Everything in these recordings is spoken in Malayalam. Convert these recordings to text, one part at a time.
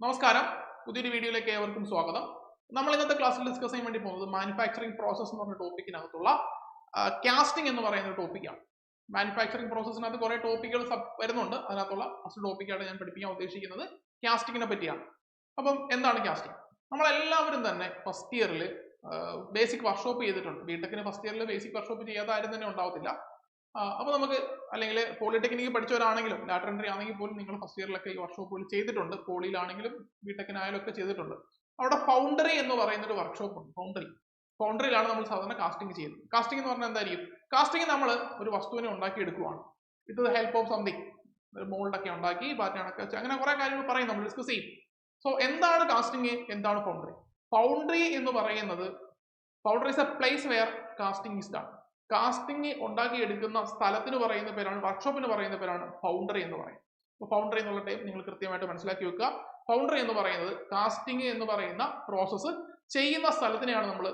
നമസ്കാരം. പുതിയൊരു വീഡിയോയിലേക്ക് ഏവർക്കും സ്വാഗതം. നമ്മൾ ഇന്നത്തെ ക്ലാസ്സിൽ ഡിസ്കസ് ചെയ്യാൻ വേണ്ടി പോകുന്നത് മാനുഫാക്ചറിംഗ് പ്രോസസ് എന്ന് പറഞ്ഞ ടോപ്പിക്കിനകത്തുള്ള കാസ്റ്റിംഗ് എന്ന് പറയുന്ന ടോപ്പിക്കാണ് മാനുഫാക്ചറിംഗ് പ്രോസസ്സിനകത്ത് കുറെ ടോപ്പിക്കുകൾ വരുന്നുണ്ട്. അതിനകത്തുള്ള ഫസ്റ്റ് ടോപ്പിക്കാണ് ഞാൻ പഠിപ്പിക്കാൻ ഉദ്ദേശിക്കുന്നത് കാസ്റ്റിങ്ങിനെ പറ്റിയാണ്. അപ്പം എന്താണ് കാസ്റ്റിംഗ് നമ്മളെല്ലാവരും തന്നെ ഫസ്റ്റ് ഇയറിൽ ബേസിക് വർക്ക്ഷോപ്പ് ചെയ്തിട്ടുണ്ട്. ബിടെക്കിന് ഫസ്റ്റ് ഇയറിൽ ബേസിക് വർക്ക്ഷോപ്പ് ചെയ്യാത്ത ആരും തന്നെ ഉണ്ടാവത്തില്ല. അപ്പോൾ നമുക്ക് അല്ലെങ്കിൽ പോളിടെക്നിക്ക് പഠിച്ചവരാണെങ്കിലും ലാറ്റർ എൻട്രി ആണെങ്കിൽ പോലും നിങ്ങൾ ഫസ്റ്റ് ഇയറിലൊക്കെ ഈ വർക്ക്ഷോപ്പുകൾ ചെയ്തിട്ടുണ്ട്. പോളിയിലാണെങ്കിലും ബിടെക്കിനായാലും ഒക്കെ ചെയ്തിട്ടുണ്ട്. അവിടെ ഫൗണ്ടറി എന്ന് പറയുന്ന ഒരു വർക്ക്ഷോപ്പ് ഉണ്ട് ഫൗണ്ടറി ഫൗണ്ടറിയിലാണ് നമ്മൾ സാധാരണ കാസ്റ്റിംഗ് ചെയ്യുന്നത്. കാസ്റ്റിംഗ് എന്ന് പറഞ്ഞാൽ എന്തായിരിക്കും? കാസ്റ്റിംഗ് നമ്മൾ ഒരു വസ്തുവിനെ ഉണ്ടാക്കി എടുക്കുവാണ് ദ ഹെൽപ്പ് ഓഫ് സംതിങ് ഒരു മോൾഡൊക്കെ ഉണ്ടാക്കി പാറ്റേണൊക്കെ വെച്ച് അങ്ങനെ കുറെ കാര്യങ്ങൾ പറയും നമ്മൾ ഡിസ്കസ് ചെയ്യും. സോ എന്താണ് കാസ്റ്റിംഗ് എന്താണ് ഫൗണ്ടറി ഫൗണ്ടറി എന്ന് പറയുന്നത് foundry is a place where casting is done casting ഉണ്ടാക്കിയെടുക്കുന്ന സ്ഥലത്തിന് പറയുന്ന പേരാണ് വർക്ക്ഷോപ്പിന് പറയുന്ന പേരാണ് ഫൗണ്ടറി എന്ന് പറയും അപ്പോൾ ഫൗണ്ടറി എന്നുള്ള ടൈം നിങ്ങൾ കൃത്യമായിട്ട് മനസ്സിലാക്കി വെക്കുക. ഫൗണ്ടറി എന്ന് പറയുന്നത് കാസ്റ്റിംഗ് എന്ന് പറയുന്ന പ്രോസസ്സ് ചെയ്യുന്ന സ്ഥലത്തിനെയാണ് നമ്മൾ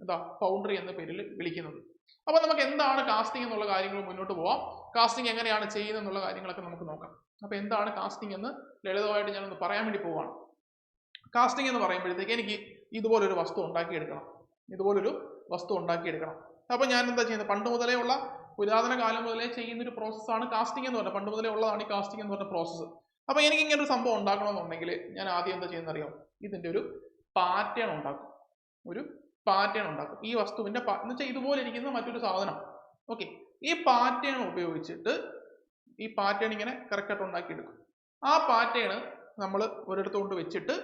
എന്താ ഫൗണ്ടറി എന്ന പേരിൽ വിളിക്കുന്നത്. അപ്പോൾ നമുക്ക് എന്താണ് കാസ്റ്റിംഗ് എന്നുള്ള കാര്യങ്ങൾ മുന്നോട്ട് പോവാം. കാസ്റ്റിംഗ് എങ്ങനെയാണ് ചെയ്യുന്നത് എന്നുള്ള കാര്യങ്ങളൊക്കെ നമുക്ക് നോക്കാം. അപ്പോൾ എന്താണ് കാസ്റ്റിംഗ് എന്ന് ലളിതമായിട്ട് ഞാനൊന്ന് പറയാൻ വേണ്ടി പോവാണ്. കാസ്റ്റിംഗ് എന്ന് പറയുമ്പോഴത്തേക്ക് എനിക്ക് ഇതുപോലൊരു വസ്തു ഉണ്ടാക്കിയെടുക്കണം. ഇതുപോലൊരു വസ്തു ഉണ്ടാക്കിയെടുക്കണം. അപ്പോൾ ഞാൻ എന്താ ചെയ്യുന്നത്? പണ്ട് മുതലേ ഉള്ള പുരാതന കാലം മുതലേ ചെയ്യുന്ന ഒരു പ്രോസസ്സാണ് കാസ്റ്റിംഗ് എന്ന് പറഞ്ഞത്. പണ്ട് മുതലേ ഉള്ളതാണ് ഈ കാസ്റ്റിംഗ് എന്ന് പറഞ്ഞ പ്രോസസ്സ് അപ്പോൾ എനിക്ക് ഇങ്ങനെ ഒരു സംഭവം ഉണ്ടാക്കണമെന്നുണ്ടെങ്കിൽ ഞാൻ ആദ്യം എന്താ ചെയ്യുന്നത് അറിയാം? ഇതിന്റെ ഒരു പാറ്റേൺ ഉണ്ടാക്കും. ഒരു പാറ്റേൺ ഉണ്ടാക്കും. ഈ വസ്തുവിന്റെ എന്ന് വെച്ചാൽ ഇതുപോലെ ഇരിക്കുന്ന മറ്റൊരു സാധനം. ഓക്കെ ഈ പാറ്റേൺ ഉപയോഗിച്ചിട്ട് ഈ പാറ്റേൺ ഇങ്ങനെ കറക്റ്റായിട്ട് ഉണ്ടാക്കിയെടുക്കും. ആ പാറ്റേൺ നമ്മൾ ഒരിടത്ത് കൊണ്ട് വെച്ചിട്ട്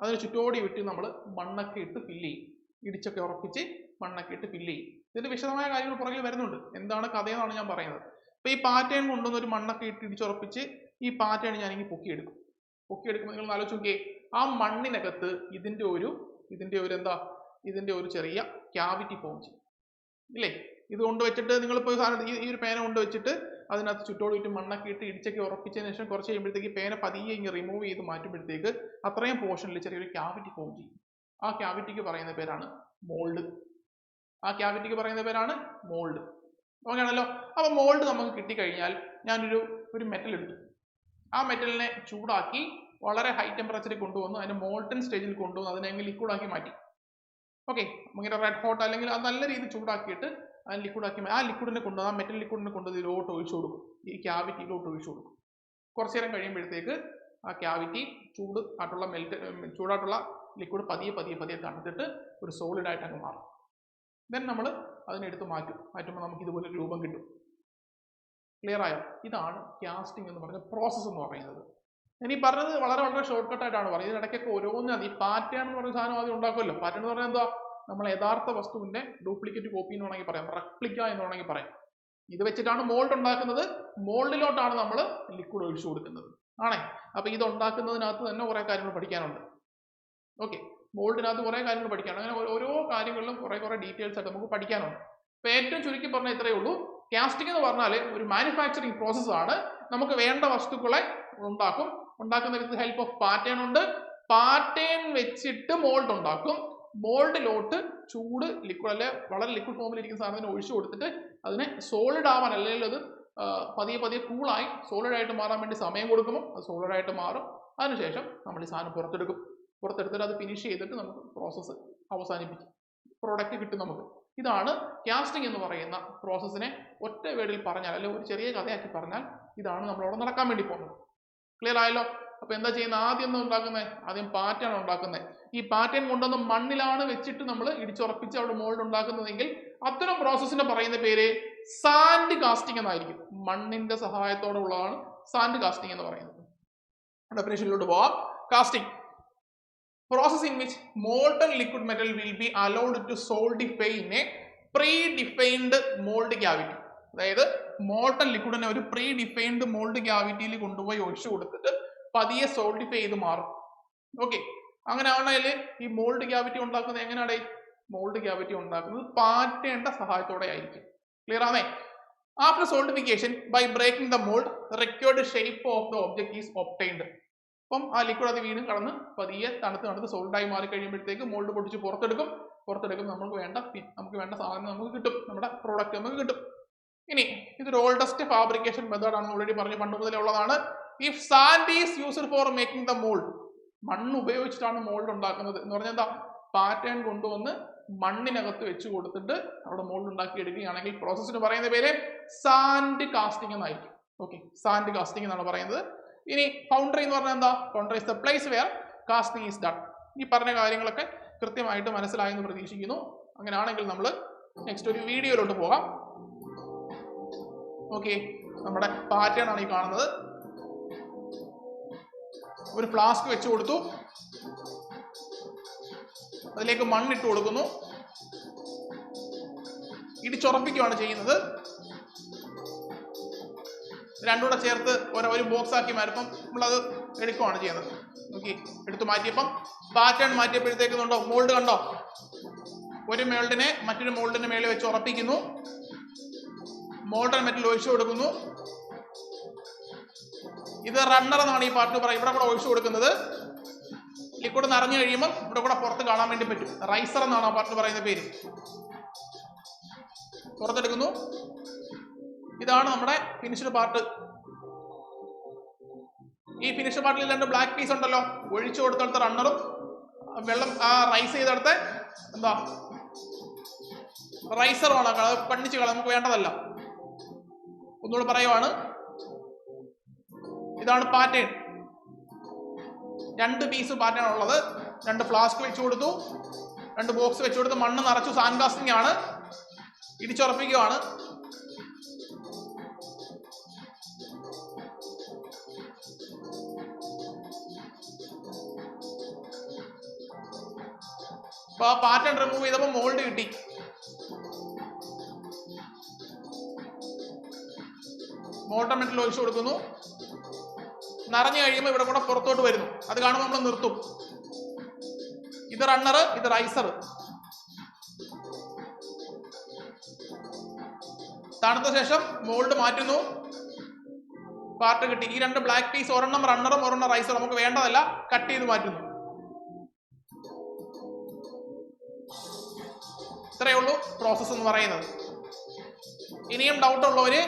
അതിന് ചുറ്റോടി വിട്ട് നമ്മൾ മണ്ണൊക്കെ ഇട്ട് ഫില്ല് ചെയ്യും. ഇടിച്ചൊക്കെ ഉറപ്പിച്ച് മണ്ണൊക്കെ ഇട്ട് ഫില്ല് ചെയ്യും. ഇതിന്റെ വിശദമായ കാര്യങ്ങൾ പുറകിൽ വരുന്നുണ്ട്. എന്താണ് കഥയെന്നാണ് ഞാൻ പറയുന്നത്. അപ്പൊ ഈ പാറ്റേൺ കൊണ്ടുവന്ന് ഒരു മണ്ണൊക്കെ ഇട്ട് ഇടിച്ചുറപ്പിച്ച് ഈ പാറ്റേൺ എടുക്കും പൊക്കിയെടുക്കും. പൊക്കിയെടുക്കുമ്പോൾ നിങ്ങൾ ആലോചിച്ച് നോക്കിയേ ആ മണ്ണിനകത്ത് ഇതിന്റെ ഒരു ഇതിന്റെ ഒരു എന്താ ഇതിന്റെ ഒരു ചെറിയ ക്യാവിറ്റി ഫോം ചെയ്യും. ഇല്ലേ? ഇത് കൊണ്ട് വെച്ചിട്ട് നിങ്ങളിപ്പോൾ സാധനം ഈ ഈ ഒരു പേന കൊണ്ട് വെച്ചിട്ട് അതിനകത്ത് ചുറ്റോട് ചുറ്റും മണ്ണൊക്കെ ഇട്ട് ഇടിച്ചൊക്കെ ഉറപ്പിച്ചതിന് ശേഷം കുറച്ച് കഴിയുമ്പോഴത്തേക്ക് പേന പതിയെ ഇങ്ങനെ റിമൂവ് ചെയ്ത് മാറ്റുമ്പോഴത്തേക്ക് അത്രയും പോർഷനിൽ ചെറിയൊരു ക്യാവിറ്റി ഫോം ചെയ്യും. ആ ക്യാവിറ്റിക്ക് പറയുന്ന പേരാണ് മോൾഡ് ആ ക്യാവിറ്റിക്ക് പറയുന്ന പേരാണ് മോൾഡ് ഓക്കെയാണല്ലോ? അപ്പോൾ മോൾഡ് നമുക്ക് കിട്ടിക്കഴിഞ്ഞാൽ ഞാനൊരു ഒരു മെറ്റൽ എടുത്തു. ആ മെറ്റലിനെ ചൂടാക്കി വളരെ ഹൈ ടെമ്പറേച്ചറിൽ കൊണ്ടുവന്നു അതിനെ മോൾട്ടൺ സ്റ്റേജിൽ കൊണ്ടുവന്ന് അതിനെ അങ്ങ് liquid ആക്കി മാറ്റി. ഓക്കെ? ഇങ്ങനെ റെഡ് ഹോട്ട് അല്ലെങ്കിൽ അത് നല്ല രീതിയിൽ ചൂടാക്കിയിട്ട് അത് liquid ആക്കി ആ ലിക്വിഡിനെ കൊണ്ടുവന്ന് ആ മെറ്റൽ ലിക്വിഡിനെ കൊണ്ട് ഇതിലോട്ട് ഒഴിച്ചു കൊടുക്കും. ഈ ക്യാവിറ്റിയിലോട്ട് ഒഴിച്ചു കൊടുക്കും. കുറച്ച് നേരം കഴിയുമ്പോഴത്തേക്ക് ആ ക്യാവിറ്റി ചൂട് ആയിട്ടുള്ള മെൽറ്റ് ചൂടായിട്ടുള്ള ലിക്വിഡ് പതിയെ പതിയെ പതിയെ തണുത്തിട്ട് ഒരു സോളിഡ് ആയിട്ട് അങ്ങ് മാറും. ദെൻ നമ്മൾ അതിനെടുത്ത് മാറ്റും. മാറ്റുമ്പോൾ നമുക്ക് ഇതുപോലെ രൂപം കിട്ടും. ക്ലിയർ ആയോ? ഇതാണ് കാസ്റ്റിംഗ് എന്ന് പറഞ്ഞ പ്രോസസ്സ് എന്ന് പറയുന്നത്. ഇനി പറഞ്ഞത് വളരെ വളരെ ഷോർട്ട് കട്ട് ആയിട്ടാണ് പറയുന്നത്. ഇതിനിടയ്ക്കൊക്കെ ഓരോന്നും ഈ പാറ്റേൺ എന്ന് പറയുന്ന സാധനം ആദ്യം ഉണ്ടാക്കുമല്ലോ. പാറ്റേൺ എന്ന് പറഞ്ഞാൽ എന്താ? നമ്മൾ യഥാർത്ഥ വസ്തുവിന്റെ ഡ്യൂപ്ലിക്കേറ്റ് കോപ്പി എന്ന് വേണമെങ്കിൽ പറയാം. റെപ്ലിക്ക എന്ന് വേണമെങ്കിൽ പറയാം. ഇത് വെച്ചിട്ടാണ് മോൾഡ് ഉണ്ടാക്കുന്നത്. മോൾഡിലോട്ടാണ് നമ്മൾ ലിക്വിഡ് ഒഴിച്ചു കൊടുക്കുന്നത്. ആണേ? അപ്പൊ ഇത് ഉണ്ടാക്കുന്നതിനകത്ത് തന്നെ കുറെ കാര്യങ്ങൾ പഠിക്കാനുണ്ട്. ഓക്കെ മോൾഡിനകത്ത് കുറേ കാര്യങ്ങൾ പഠിക്കാനുണ്ട് അങ്ങനെ ഓരോ- കാര്യങ്ങളിലും കുറേ കുറേ ഡീറ്റെയിൽസ് ആയിട്ട് നമുക്ക് പഠിക്കാനുണ്ട്. അപ്പൊ ഏറ്റവും ചുരുക്കി പറഞ്ഞാൽ ഇത്രയേ ഉള്ളൂ. കാസ്റ്റിംഗ് എന്ന് പറഞ്ഞാൽ ഒരു മാനുഫാക്ചറിങ് പ്രോസസ് ആണ്. നമുക്ക് വേണ്ട വസ്തുക്കളെ ഉണ്ടാക്കും. ഉണ്ടാക്കുന്ന ഹെൽപ്പ് ഓഫ് പാറ്റേൺ ഉണ്ട്. പാറ്റേൺ വെച്ചിട്ട് മോൾഡ് ഉണ്ടാക്കും. മോൾഡിലോട്ട് ചൂട് ലിക്വിഡ് അല്ലെ വളരെ ലിക്വിഡ് ഫോമിൽ ഇരിക്കുന്ന സാധനത്തിന് ഒഴിച്ചു കൊടുത്തിട്ട് അതിനെ സോളിഡ് ആവാൻ അല്ലെങ്കിൽ അത് പതിയെ പതിയെ കൂളായി സോളിഡ് ആയിട്ട് മാറാൻ വേണ്ടി സമയം കൊടുക്കുമ്പോൾ അത് സോളിഡ് ആയിട്ട് മാറും. അതിനുശേഷം നമ്മൾ ഈ സാധനം പുറത്തെടുക്കും. പുറത്തെടുത്തിട്ട് അത് ഫിനിഷ് ചെയ്തിട്ട് നമുക്ക് പ്രോസസ്സ് അവസാനിപ്പിക്കും. പ്രോഡക്റ്റ് കിട്ടും നമുക്ക്. ഇതാണ് കാസ്റ്റിംഗ് എന്ന് പറയുന്ന പ്രോസസ്സിനെ ഒറ്റ വേടിൽ പറഞ്ഞാൽ അല്ലെങ്കിൽ ഒരു ചെറിയ കഥയാക്കി പറഞ്ഞാൽ ഇതാണ് നമ്മളവിടെ നടക്കാൻ വേണ്ടി പോകുന്നത്. ക്ലിയർ ആയല്ലോ? അപ്പൊ എന്താ ചെയ്യുന്നത് ആദ്യം എന്താ ഉണ്ടാക്കുന്നത് ആദ്യം പാറ്റേൺ ഉണ്ടാക്കുന്നത് ഈ പാറ്റേൺ കൊണ്ടുവന്ന് മണ്ണിലാണ് വെച്ചിട്ട് നമ്മൾ ഇടിച്ചുറപ്പിച്ച് അവിടെ മോൾഡ് ഉണ്ടാക്കുന്നതെങ്കിൽ അത്തരം പ്രോസസ്സിനെ പറയുന്ന പേര് സാൻഡ് കാസ്റ്റിംഗ് എന്നായിരിക്കും. മണ്ണിന്റെ സഹായത്തോടെ ഉള്ളതാണ് സാൻഡ് കാസ്റ്റിംഗ് എന്ന് പറയുന്നത്. ഡെഫിനേഷനിലോട്ട് പോവാം. Casting process in which molten liquid metal will be allowed to solidify in a predefined mold cavity. അതായത് മോൾട്ടൺ ലിക്വിഡിനെ ഒരു പ്രീ ഡിഫൈൻഡ് മോൾഡ് ക്യാവിറ്റിയിൽ കൊണ്ടുപോയി ഒഴിച്ചു കൊടുത്തിട്ട് പതിയെ സോൾഡിഫൈ ചെയ്ത് മാറും. ഓക്കെ അങ്ങനെ ആണെങ്കിൽ ഈ മോൾഡ് ക്യാവിറ്റി ഉണ്ടാക്കുന്നത് എങ്ങനെയാണ് മോൾഡ് ക്യാവിറ്റി ഉണ്ടാക്കുന്നത് പാറ്റേണ്ട സഹായത്തോടെ ആയിരിക്കും. ക്ലിയർ ആണേ? After solidification by breaking the mould required shape of the object is obtained അപ്പം ആ ലിക്വിഡ് അത് വീണ്ടും കടന്ന് പതിയെ തണുത്ത് തണുത്ത് സോൾഡായി മാറി കഴിയുമ്പോഴത്തേക്ക് മോൾഡ് പൊട്ടിച്ച് പുറത്തെടുക്കും. പുറത്തെടുക്കും നമുക്ക് വേണ്ട നമുക്ക് വേണ്ട സാധനം നമുക്ക് കിട്ടും. നമ്മുടെ പ്രോഡക്റ്റ് നമുക്ക് കിട്ടും. ഇനി ഇതൊരു ഓൾഡസ്റ്റ് ഫാബ്രിക്കേഷൻ മെത്തേഡ് ആണ് ഓൾറെഡി പറഞ്ഞു. പണ്ട് മുതലേ ഉള്ളതാണ്. If sand is used for making the mould മണ്ണ് ഉപയോഗിച്ചിട്ടാണ് മോൾഡ് ഉണ്ടാക്കുന്നത്. എന്ന് പറഞ്ഞാൽ എന്താ? പാറ്റേൺ കൊണ്ടുവന്ന് മണ്ണിനകത്ത് വെച്ച് കൊടുത്തിട്ട് അവിടെ മോൾഡ് ഉണ്ടാക്കി എടുക്കുകയാണെങ്കിൽ പ്രോസസ്സിന് പറയുന്ന പേര് സാൻഡ് കാസ്റ്റിംഗ് എന്നായിരിക്കും. ഓക്കെ സാൻഡ് കാസ്റ്റിംഗ് എന്നാണ് പറയുന്നത്. ഇനി ഫൗണ്ടറി എന്ന് പറഞ്ഞാൽ എന്താ? Foundry is the place where casting is done ഈ പറഞ്ഞ കാര്യങ്ങളൊക്കെ കൃത്യമായിട്ട് മനസ്സിലായെന്ന് പ്രതീക്ഷിക്കുന്നു. അങ്ങനെയാണെങ്കിൽ നമ്മൾ നെക്സ്റ്റ് ഒരു വീഡിയോയിലോട്ട് പോകാം. ഓക്കെ നമ്മുടെ പാറ്റേൺ ആണ് ഈ കാണുന്നത്. ഒരു ഫ്ലാസ്ക് വെച്ച് കൊടുത്തു. അതിലേക്ക് മണ്ണിട്ട് കൊടുക്കുന്നു. ഇടിച്ചുറപ്പിക്കുകയാണ് ചെയ്യുന്നത്. രണ്ടുകൂടെ ചേർത്ത് ഒരു ഒരു ബോക്സ് ആക്കി മാറ്റുമ്പം നമ്മളത് എടുക്കുകയാണ് ചെയ്യുന്നത്. നോക്കി എടുത്ത് മാറ്റിയപ്പം പാറ്റേൺ മാറ്റിയപ്പോഴത്തേക്കുന്നുണ്ടോ മോൾഡ് കണ്ടോ? ഒരു മോൾഡിനെ മറ്റൊരു മോൾഡിന്റെ മേളിൽ വെച്ച് ഉറപ്പിക്കുന്നു. മോൾഡൻ മെറ്റൽ ഒഴിച്ചു കൊടുക്കുന്നു. ഇത് റണ്ണർ എന്നാണ് ഈ പാർട്ട് പറയുന്നത്. ഇവിടെ കൂടെ ഒഴിച്ചു കൊടുക്കുന്നത്. ലിക്വിഡ് നിറഞ്ഞു കഴിയുമ്പോൾ ഇവിടെ കൂടെ പുറത്ത് കാണാൻ വേണ്ടി പറ്റും. റൈസർ എന്നാണ് ആ പാർട്ട് പറയുന്ന പേര്. പുറത്തെടുക്കുന്നു. ഇതാണ് നമ്മുടെ ഫിനിഷ്ഡ് പാർട്ട് ഈ ഫിനിഷ്ഡ് പാർട്ടിൽ രണ്ട് ബ്ലാക്ക് പീസ് ഉണ്ടല്ലോ. ഒഴിച്ചു കൊടുത്തടുത്ത റണ്ണറും വെള്ളം ആ റൈസ് ചെയ്തെടുത്ത് എന്താ റൈസറുമാണ് അത് പണിച്ച് കള നമുക്ക് വേണ്ടതല്ല. ഒന്നുകൂടെ പറയുവാണ്. ഇതാണ് പാറ്റേൺ രണ്ട് പീസ് പാറ്റേൺ ഉള്ളത്. രണ്ട് ഫ്ലാസ്ക് വെച്ചു കൊടുത്തു. രണ്ട് ബോക്സ് വെച്ചു കൊടുത്ത് മണ്ണ് നിറച്ചു സാൻകാസ്റ്റിംഗ് ആണ്. ഇടിച്ചുറപ്പിക്കുകയാണ് അപ്പൊ ആ പാറ്റേൺ റിമൂവ് ചെയ്തപ്പോ മോൾഡ് കിട്ടി. മോട്ടർ മെറ്റൽ ഒഴിച്ചു കൊടുക്കുന്നു. നിറഞ്ഞു കഴിയുമ്പോൾ ഇവിടെ കൂടെ പുറത്തോട്ട് വരുന്നു. അത് കാണുമ്പോൾ നമ്മൾ നിർത്തും. ഇത് റണ്ണർ ഇത് റൈസർ തണുത്ത ശേഷം മോൾഡ് മാറ്റുന്നു. പാർട്ട് കിട്ടി. ഈ രണ്ട് ബ്ലാക്ക് പീസ് ഒരെണ്ണം റണ്ണറും ഒരെണ്ണം റൈസറും നമുക്ക് വേണ്ടതല്ല കട്ട് ചെയ്ത് മാറ്റുന്നു. ഇത്രയേ ഉള്ളൂ പ്രോസസ്സ് എന്ന് പറയുന്നത്. ഇനിയും ഡൗട്ട് ഉള്ളവര്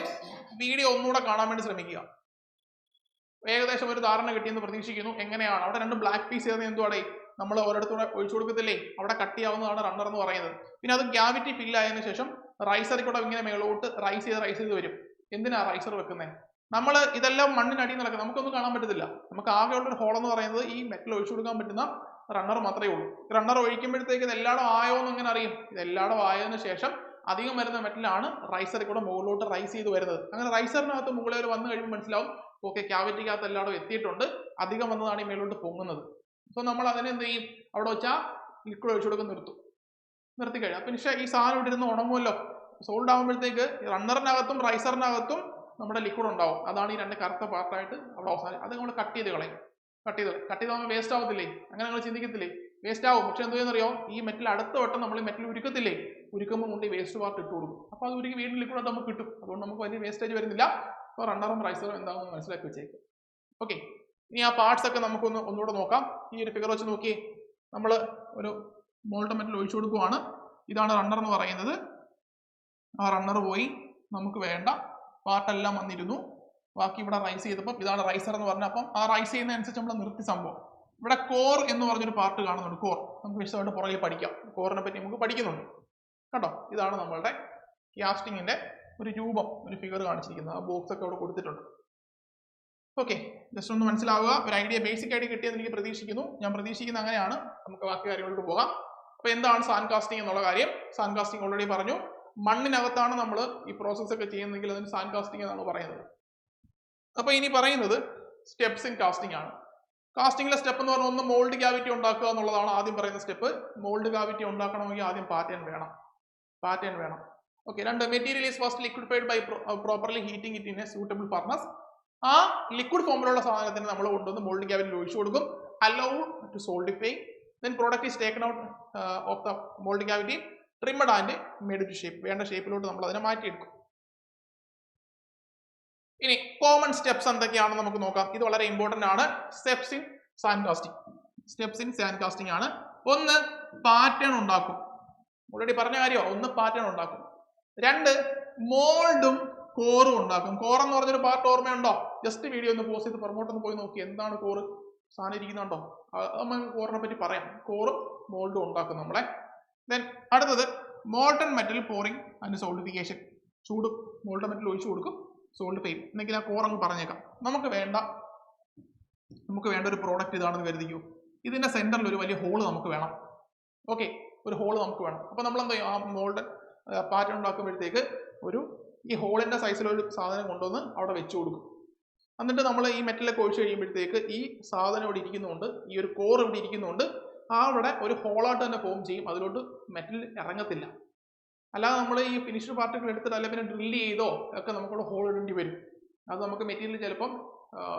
വീഡിയോ ഒന്നുകൂടെ കാണാൻ വേണ്ടി ശ്രമിക്കുക. ഏകദേശം ഒരു ധാരണ കിട്ടിയെന്ന് പ്രതീക്ഷിക്കുന്നു. എങ്ങനെയാണ്? അവിടെ രണ്ട് ബ്ലാക്ക് പീസ് ചെയ്ത് എന്തുവാടേ നമ്മൾ ഒരിടത്തൂടെ ഒഴിച്ചു കൊടുക്കത്തില്ലേ? അവിടെ കട്ട് ചെയ്യാവുന്നതാണ് റണ്ണർ എന്ന് പറയുന്നത്. പിന്നെ അത് ഗ്യാവിറ്റി ഫില്ല് ആയതിനു ശേഷം റൈസറിൽ കൂടെ ഇങ്ങനെ മേളോട്ട് റൈസ് ചെയ്ത് റൈസ് ചെയ്ത് വരും. എന്തിനാ റൈസർ വെക്കുന്നത് നമ്മൾ ഇതെല്ലാം മണ്ണിനടിയിൽ നടക്കും നമുക്കൊന്നും കാണാൻ പറ്റത്തില്ല. നമുക്ക് ആകെയുള്ള ഒരു ഹോൾ എന്ന് പറയുന്നത് ഈ മെറ്റൽ ഒഴിച്ചു കൊടുക്കാൻ പറ്റുന്ന റണ്ണർ മാത്രമേ ഉള്ളൂ. റണ്ണർ ഒഴിക്കുമ്പോഴത്തേക്ക് ഇത് എല്ലായിടും ആയോ എന്ന് എങ്ങനെ അറിയും? ഇത് എല്ലായിടും ആയതിനു ശേഷം അധികം വരുന്ന മെറ്റലാണ് റൈസറിൽ കൂടെ മുകളിലോട്ട് റൈസ് ചെയ്ത് വരുന്നത്. അങ്ങനെ റൈസറിനകത്ത് മുകളിൽ വന്നു കഴിയുമ്പോൾ മനസ്സിലാവും ഓക്കെ ക്യാവിറ്റിക്കകത്ത് എല്ലായിടും എത്തിയിട്ടുണ്ട്. അധികം വന്നതാണ് ഈ മേലോട്ട് പൊങ്ങുന്നത്. സോ നമ്മൾ അതിനെ എന്ത് ചെയ്യും? അവിടെ വെച്ചാൽ ലിക്വിഡ് ഒഴിച്ചു കൊടുക്കും നിർത്തും. നിർത്തി കഴിയും പിന്നെ ഈ സാധനം ഇവിടെ ഇരുന്ന് ഉണങ്ങുമല്ലോ. സോൾഡ് ആകുമ്പോഴത്തേക്ക് റണ്ണറിനകത്തും റൈസറിനകത്തും നമ്മുടെ ലിക്വിഡ് ഉണ്ടാവും. അതാണ് ഈ രണ്ട് കറുത്ത പാർട്ടായിട്ട് അവിടെ അവസാനം അത് നമ്മൾ കട്ട് ചെയ്ത് കളയും. കട്ട് ചെയ്ത് കട്ട് ചെയ്താകുമ്പോൾ വേസ്റ്റ് ആവത്തില്ലേ? അങ്ങനെ നിങ്ങൾ ചിന്തിക്കത്തില്ലേ? വേസ്റ്റ് ആവും. പക്ഷെ എന്ത് ചെയ്യുന്നറിയോ? ഈ മെറ്റൽ അടുത്ത വട്ടം നമ്മൾ മെറ്റൽ ഉരുക്കത്തില്ലേ? ഉരുക്കുമ്പോൾ കൊണ്ട് ഈ വേസ്റ്റ് പാർട്ട് ഇട്ട് കൊടുക്കും. അപ്പോൾ അത് ഉരുക്കി വീണ്ടും ലിക്വിഡ് നമുക്ക് കിട്ടും. അതുകൊണ്ട് നമുക്ക് വലിയ വേസ്റ്റേജ് വരുന്നില്ല. അപ്പോൾ റണ്ണറും റൈസറും എന്താണെന്ന് മനസ്സിലാക്കി വെച്ചേക്കും. ഓക്കെ ഇനി ആ പാർട്സ് ഒക്കെ നമുക്കൊന്ന് ഒന്നുകൂടെ നോക്കാം. ഈ ഒരു ഫിഗർ വെച്ച് നോക്കി നമ്മൾ ഒരു മോൾട്ട മെറ്റൽ ഒഴിച്ചു കൊടുക്കുവാണ്. ഇതാണ് റണ്ണർ എന്ന് പറയുന്നത്. ആ റണ്ണർ പോയി. നമുക്ക് വേണ്ട. പാർട്ടെല്ലാം വന്നിരുന്നു. ബാക്കി ഇവിടെ റൈസ് ചെയ്തപ്പോൾ ഇതാണ് റൈസർ എന്ന് പറഞ്ഞ അപ്പം ആ റൈസ് ചെയ്യുന്നതനുസരിച്ച് നമ്മൾ നിർത്തി സംഭവം. ഇവിടെ കോർ എന്ന് പറഞ്ഞൊരു പാർട്ട് കാണുന്നുണ്ട് കോർ നമുക്ക് വിശദമായിട്ട് പുറകിൽ പഠിക്കാം. കോറിനെ പറ്റി നമുക്ക് പഠിക്കുന്നുണ്ട്. കേട്ടോ ഇതാണ് നമ്മളുടെ ക്യാസ്റ്റിങ്ങിന്റെ ഒരു രൂപം ഒരു ഫിഗർ കാണിച്ചിരിക്കുന്നത്. ആ ബോക്സ് ഒക്കെ അവിടെ കൊടുത്തിട്ടുണ്ട്. ഓക്കെ ജസ്റ്റ് ഒന്ന് മനസ്സിലാവുക. ഒരു ഐഡിയ ബേസിക് ഐഡിയ കിട്ടിയെന്ന് എനിക്ക് പ്രതീക്ഷിക്കുന്നു. ഞാൻ പ്രതീക്ഷിക്കുന്ന അങ്ങനെയാണ്. നമുക്ക് ബാക്കി കാര്യങ്ങളിലോട്ട് പോകാം. അപ്പോൾ എന്താണ് സാൻ കാസ്റ്റിംഗ് എന്നുള്ള കാര്യം? സാൻ കാസ്റ്റിംഗ് ഓൾറെഡി പറഞ്ഞു. മണ്ണിനകത്താണ് നമ്മൾ ഈ പ്രോസസ്സൊക്കെ ചെയ്യുന്നതെങ്കിൽ അതിന് സാൻ കാസ്റ്റിംഗ് എന്നാണ് പറയുന്നത്. അപ്പൊ ഇനി പറയുന്നത് സ്റ്റെപ്സ് ഇൻ കാസ്റ്റിംഗ് ആണ്. കാസ്റ്റിംഗിലെ സ്റ്റെപ്പ് എന്ന് പറഞ്ഞാൽ ഒന്ന് മോൾഡ് ക്യാവിറ്റി ഉണ്ടാക്കുക എന്നുള്ളതാണ് ആദ്യം പറയുന്ന സ്റ്റെപ്പ് മോൾഡ് ക്യാവിറ്റി ഉണ്ടാക്കണമെങ്കിൽ ആദ്യം പാറ്റേൺ വേണം. പാറ്റേൺ വേണം. ഓക്കെ രണ്ട് material is first liquidised by properly heating it in a suitable furnace ആ ലിക്വിഡ് ഫോമിലുള്ള സാധനത്തിന് നമ്മൾ കൊണ്ടുവന്ന് മോൾഡ് ക്യാവിറ്റിൽ ഒഴിച്ചു കൊടുക്കും. Allow to solidify then product is taken out of the mould cavity trimmed and to shape വേണ്ട ഷേപ്പിലോട്ട് നമ്മൾ അതിനെ മാറ്റിയെടുക്കും. ഇനി കോമൺ സ്റ്റെപ്സ് എന്തൊക്കെയാണെന്ന് നമുക്ക് നോക്കാം. ഇത് വളരെ ഇമ്പോർട്ടന്റ് ആണ്. Steps in sand casting steps in sand casting ആണ്. ഒന്ന് പാറ്റേൺ ഉണ്ടാക്കും. ഓൾറെഡി പറഞ്ഞ കാര്യമോ. ഒന്ന് പാറ്റേൺ ഉണ്ടാക്കും. രണ്ട് മോൾഡും കോറും ഉണ്ടാക്കും. കോർ എന്ന് പറഞ്ഞൊരു പാർട്ട് ഓർമ്മയുണ്ടോ? ജസ്റ്റ് വീഡിയോ ഒന്ന് പോസ്റ്റ് ചെയ്ത് പുറമോട്ട് ഒന്ന് പോയി നോക്കി. എന്താണ് കോറ് സാധനം ഇരിക്കുന്നുണ്ടോ? നമുക്ക് കോറിനെ പറ്റി പറയാം. കോറും മോൾഡും ഉണ്ടാക്കും നമ്മളെ. ദെൻ അടുത്തത് molten metal pouring and solidification ചൂട്. മോൾട്ടൺ മെറ്റൽ ഒഴിച്ചു കൊടുക്കും. സോൾഡിഫൈ പെയിൻ എന്നെങ്കിൽ ആ കോർ അങ്ങ് പറഞ്ഞേക്കാം. നമുക്ക് വേണ്ട നമുക്ക് വേണ്ട ഒരു പ്രോഡക്റ്റ് ഇതാണെന്ന് കരുതിക്കൂ. ഇതിന്റെ സെന്ററിൽ ഒരു വലിയ ഹോൾ നമുക്ക് വേണം. ഓക്കെ ഒരു ഹോൾ നമുക്ക് വേണം. അപ്പോൾ നമ്മൾ എന്താ ആ മോൾഡ് പാറ്റേൺ ഉണ്ടാക്കുമ്പോഴത്തേക്ക് ഒരു ഈ ഹോളിന്റെ സൈസിലൊരു സാധനം കൊണ്ടുവന്ന് അവിടെ വെച്ചു കൊടുക്കും. എന്നിട്ട് നമ്മൾ ഈ മെറ്റലൊക്കെ ഒഴിച്ച് കഴിയുമ്പോഴത്തേക്ക് ഈ സാധനം ഇവിടെ ഇരിക്കുന്നുണ്ട് ഈ ഒരു കോർ ഇവിടെ ഇരിക്കുന്നുണ്ട് അവിടെ ഒരു ഹോളായിട്ട് തന്നെ ഫോം ചെയ്യും. അതിലോട്ട് മെറ്റൽ ഇറങ്ങത്തില്ല. അല്ലാതെ നമ്മൾ ഈ ഫിനിഷ്ഡ് പാർട്ടുകൾ എടുത്തിട്ട് അല്ലെങ്കിൽ പിന്നെ ഡ്രില്ല് ചെയ്തോ ഒക്കെ നമുക്കിവിടെ ഹോൾ ഇടേണ്ടി വരും. അത് നമുക്ക് മെറ്റീരിയൽ ചിലപ്പം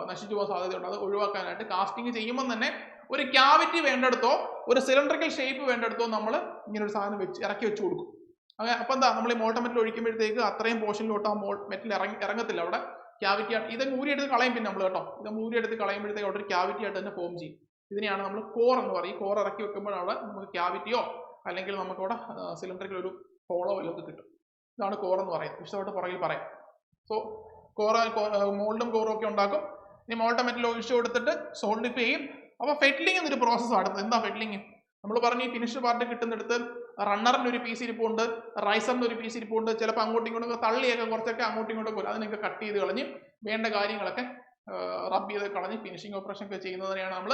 നശിച്ചു പോകാൻ സാധ്യതയുണ്ട്. അത് ഒഴിവാക്കാനായിട്ട് കാസ്റ്റിംഗ് ചെയ്യുമ്പോൾ തന്നെ ഒരു ക്യാവിറ്റി വേണ്ടെടുത്തോ ഒരു സിലിണ്ടറിക്കൽ ഷേപ്പ് വേണ്ടെടുത്തോ നമ്മൾ ഇങ്ങനെ ഒരു സാധനം വെച്ച് ഇറക്കി വെച്ച് കൊടുക്കും. അങ്ങനെ അപ്പം എന്താ നമ്മൾ ഈ മോൾട്ട മെറ്റൽ ഒഴിക്കുമ്പോഴത്തേക്ക് അത്രയും പോർഷനിലോട്ട് ആ മോ മെറ്റൽ ഇറങ്ങി ഇറങ്ങത്തില്ല. അവിടെ ക്യാവിറ്റി ആയിട്ട് ഇത് മൂരിയെടുത്ത് കളയും പിന്നെ നമ്മൾ കേട്ടോ. ഇത് മൂരിയെടുത്ത് കളയുമ്പോഴത്തേക്ക് അവിടെ ഒരു ക്യാവിറ്റി ആയിട്ട് തന്നെ ഫോം ചെയ്യും. ഇതിനെയാണ് നമ്മൾ കോർ എന്ന് പറയും. കോർ ഇറക്കി വെക്കുമ്പോൾ അവിടെ നമുക്ക് ക്യാവിറ്റിയോ അല്ലെങ്കിൽ നമുക്കവിടെ സിലിണ്ടറിക്കൽ ഒരു ഹോളോ വല്ലതും കിട്ടും. ഇതാണ് കോർ എന്ന് പറയുന്നത്. വിശദമായിട്ട് പുറകിൽ പറയാം. സോ കോറ മോൾഡും കോറും ഒക്കെ ഉണ്ടാക്കും. ഇനി മോൾട്ട മെറ്റൽ ഒഴിച്ചു കൊടുത്തിട്ട് സോൾഡിഫ് ചെയ്യും. അപ്പോൾ ഫെറ്റ്ലിംഗ് എന്നൊരു പ്രോസസ്സ് അടുത്തത് എന്താ ഫെറ്റ്ലിംഗ് നമ്മൾ പറഞ്ഞു ഈ ഫിനിഷ് പാർട്ട് കിട്ടുന്നിടത്ത് റണ്ണറിന്റെ ഒരു പീസ് ഇരിപ്പുണ്ട് റൈസറിന്റെ ഒരു പീസ് ഇരിപ്പുണ്ട്. ചിലപ്പോൾ അങ്ങോട്ടും ഇങ്ങോട്ടും തള്ളിയൊക്കെ. കുറച്ചൊക്കെ അങ്ങോട്ടും ഇങ്ങോട്ടും പോലും. അതിനൊക്കെ കട്ട് ചെയ്ത് കളഞ്ഞ് വേണ്ട കാര്യങ്ങളൊക്കെ റബ്ബ് ചെയ്ത് കളഞ്ഞ് ഫിനിഷിംഗ് ഓപ്പറേഷൻ ഒക്കെ ചെയ്യുന്നതിനെയാണ് നമ്മൾ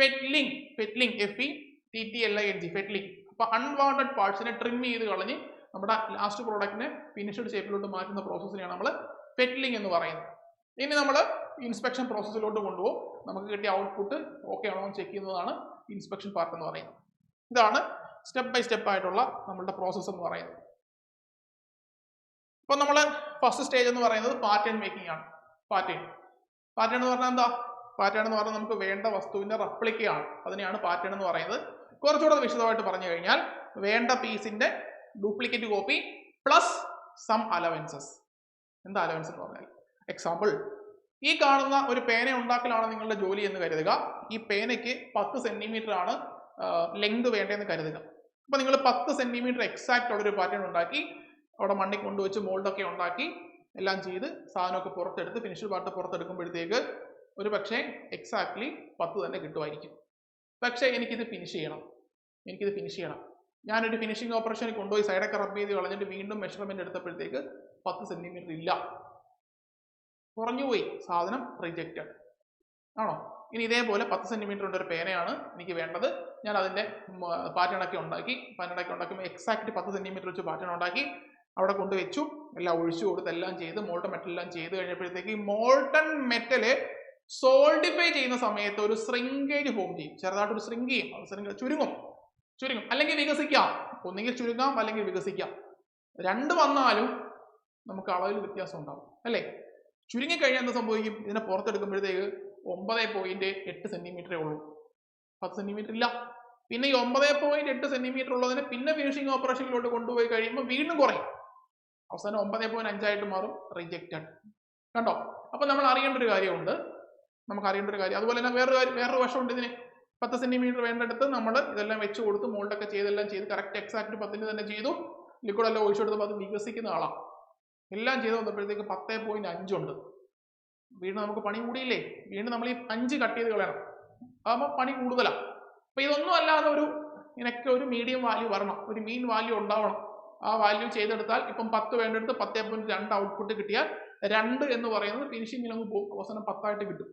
fettling fettling F E T T L I N G fettling അപ്പൊ അൺവാണ്ടഡ് പാർട്സിനെ ട്രിം ചെയ്ത് കളഞ്ഞ് നമ്മുടെ ലാസ്റ്റ് പ്രോഡക്റ്റിനെ ഫിനിഷ്ഡ് ഷേപ്പിലോട്ട് മാറ്റുന്ന പ്രോസസ്സിനെയാണ് നമ്മൾ പെറ്റിലിംഗ് എന്ന് പറയുന്നത്. ഇനി നമ്മൾ ഇൻസ്പെക്ഷൻ പ്രോസസ്സിലോട്ട് കൊണ്ടുപോകും. നമുക്ക് കിട്ടിയ ഔട്ട്പുട്ട് ഓക്കെ ആണോ എന്ന് ചെക്ക് ചെയ്യുന്നതാണ് ഇൻസ്പെക്ഷൻ പാർട്ട് എന്ന് പറയുന്നത്. ഇതാണ് സ്റ്റെപ്പ് ബൈ സ്റ്റെപ്പ് ആയിട്ടുള്ള നമ്മളുടെ പ്രോസസ്സ് എന്ന് പറയുന്നത്. ഇപ്പൊ നമ്മൾ ഫസ്റ്റ് സ്റ്റേജ് എന്ന് പറയുന്നത് പാറ്റേൺ മേക്കിംഗ് ആണ്. പാറ്റേൺ പാറ്റേൺ എന്ന് പറഞ്ഞാൽ എന്താ? പാറ്റേൺ എന്ന് പറഞ്ഞാൽ നമുക്ക് വേണ്ട വസ്തുവിന്റെ റെപ്ലിക്കയാണ് അതിനെയാണ് പാറ്റേൺ എന്ന് പറയുന്നത്. കുറച്ചുകൂടെ വിശദമായിട്ട് പറഞ്ഞു കഴിഞ്ഞാൽ വേണ്ട പീസിന്റെ duplicate copy plus some allowances എന്താ അലവൻസ് എന്ന് പറഞ്ഞാൽ? എക്സാമ്പിൾ ഈ കാണുന്ന ഒരു പേന ഉണ്ടാക്കലാണ് നിങ്ങളുടെ ജോലി എന്ന് കരുതുക. ഈ പേനയ്ക്ക് പത്ത് സെന്റിമീറ്റർ ആണ് ലെങ്ത് വേണ്ടതെന്ന് കരുതുക. അപ്പൊ നിങ്ങൾ പത്ത് സെന്റിമീറ്റർ എക്സാക്റ്റ് ഉള്ളൊരു പാറ്റേൺ ഉണ്ടാക്കി അവിടെ മണ്ണിൽ കൊണ്ടുവച്ച് മോൾഡൊക്കെ ഉണ്ടാക്കി എല്ലാം ചെയ്ത് സാധനമൊക്കെ പുറത്തെടുത്ത് ഫിനിഷ് പാർട്ട് പുറത്തെടുക്കുമ്പോഴത്തേക്ക് ഒരു പക്ഷേ എക്സാക്ട്ലി പത്ത് തന്നെ കിട്ടുമായിരിക്കും. പക്ഷേ എനിക്കിത് ഫിനിഷ് ചെയ്യണം. എനിക്കിത് ഫിനിഷ് ചെയ്യണം. ഞാനൊരു ഫിനിഷിംഗ് ഓപ്പറേഷൻ കൊണ്ടുപോയി സൈഡൊക്കെ റബ്ബ് ചെയ്ത് കളഞ്ഞിട്ട് വീണ്ടും മെഷർമെന്റ് എടുത്തപ്പോഴത്തേക്ക് പത്ത് സെന്റിമീറ്റർ ഇല്ല. കുറഞ്ഞുപോയി സാധനം റിജക്റ്റഡ് ആണോ? ഇനി ഇതേപോലെ പത്ത് സെന്റിമീറ്റർ ഉണ്ട് ഒരു പേനയാണ് എനിക്ക് വേണ്ടത്. ഞാൻ അതിന്റെ പാറ്റേൺ ഒക്കെ ഉണ്ടാക്കി. പാറ്റേണൊക്കെ ഉണ്ടാക്കുമ്പോൾ എക്സാക്ട് പത്ത് സെന്റിമീറ്റർ വെച്ച് പാറ്റേൺ ഉണ്ടാക്കി. അവിടെ കൊണ്ടുവച്ചു. എല്ലാം ഒഴിച്ചു കൊടുത്ത് എല്ലാം ചെയ്ത് മോൾട്ടൺ മെറ്റൽ എല്ലാം ചെയ്ത് കഴിഞ്ഞപ്പോഴത്തേക്ക് ഈ മോൾട്ടൺ മെറ്റൽ സോൾഡിഫൈ ചെയ്യുന്ന സമയത്ത് ഒരു ശ്രിങ്കേജ് ഫോം ചെയ്യും. ചെറുതായിട്ട് ഒരു ശ്രിങ്ക് ചെയ്യും. ശൃംഖ ചുരുങ്ങും. ചുരുങ്ങും. അല്ലെങ്കിൽ വികസിക്കാം. ഒന്നുകിൽ ചുരുങ്ങാം അല്ലെങ്കിൽ വികസിക്കാം. രണ്ട് വന്നാലും നമുക്ക് അളവിൽ വ്യത്യാസം ഉണ്ടാവും. അല്ലേ? ചുരുങ്ങിക്കഴിഞ്ഞാൽ എന്ത് സംഭവിക്കും? ഇതിനെ പുറത്തെടുക്കുമ്പോഴത്തേക്ക് ഒമ്പത് പോയിന്റ് എട്ട് സെന്റിമീറ്ററേ ഉള്ളൂ. പത്ത് സെന്റിമീറ്റർ ഇല്ല. പിന്നെ ഈ ഒമ്പത് പോയിന്റ് എട്ട് സെന്റിമീറ്റർ ഉള്ളതിനെ പിന്നെ ഫിനിഷിംഗ് ഓപ്പറേഷനിലോട്ട് കൊണ്ടുപോയി കഴിയുമ്പോൾ വീണ്ടും കുറയും. അവസാനം ഒമ്പത് പോയിന്റ് അഞ്ചായിട്ട് മാറും. റിജക്റ്റഡ് കണ്ടോ? അപ്പൊ നമ്മൾ അറിയേണ്ട ഒരു കാര്യമുണ്ട്. നമുക്ക് അറിയേണ്ട ഒരു കാര്യം. അതുപോലെ തന്നെ വേറൊരു കാര്യം വേറൊരു വശമുണ്ട് ഇതിന്. പത്ത് സെന്റിമീറ്റർ വേണ്ടടുത്ത് നമ്മൾ ഇതെല്ലാം വെച്ച് കൊടുത്ത് മോൾഡൊക്കെ ചെയ്തെല്ലാം ചെയ്ത് കറക്റ്റ് എക്സാക്ട് പത്തിന് തന്നെ ചെയ്തു. ലിക്വിഡ് എല്ലാം ഒഴിച്ചു കൊടുത്തപ്പോൾ അത് വികസിക്കുന്ന ആളാണ് എല്ലാം ചെയ്ത് വന്നപ്പോഴത്തേക്ക് പത്തേ പോയിന്റ് അഞ്ചുണ്ട് വീണ്ടും നമുക്ക് പണി കൂടിയില്ലേ? വീണ്ടും നമ്മൾ ഈ അഞ്ച് കട്ട് ചെയ്ത് കളയണം. അതാകുമ്പോൾ പണി കൂടുതലാണ് അപ്പൊ ഇതൊന്നും അല്ലാതെ ഒരു ഇതിനൊക്കെ ഒരു മീഡിയം വാല്യൂ വരണം. ഒരു മീൻ വാല്യൂ ഉണ്ടാവണം. ആ വാല്യൂ ചെയ്തെടുത്താൽ ഇപ്പം പത്ത് വേണ്ടെടുത്ത് പത്തേ പോയിന്റ് രണ്ട് ഔട്ട്പുട്ട് കിട്ടിയാൽ രണ്ട് എന്ന് പറയുന്നത് ഫിനിഷിംഗിൽ അങ്ങ് പോകും. അവസാനം പത്തായിട്ട് കിട്ടും.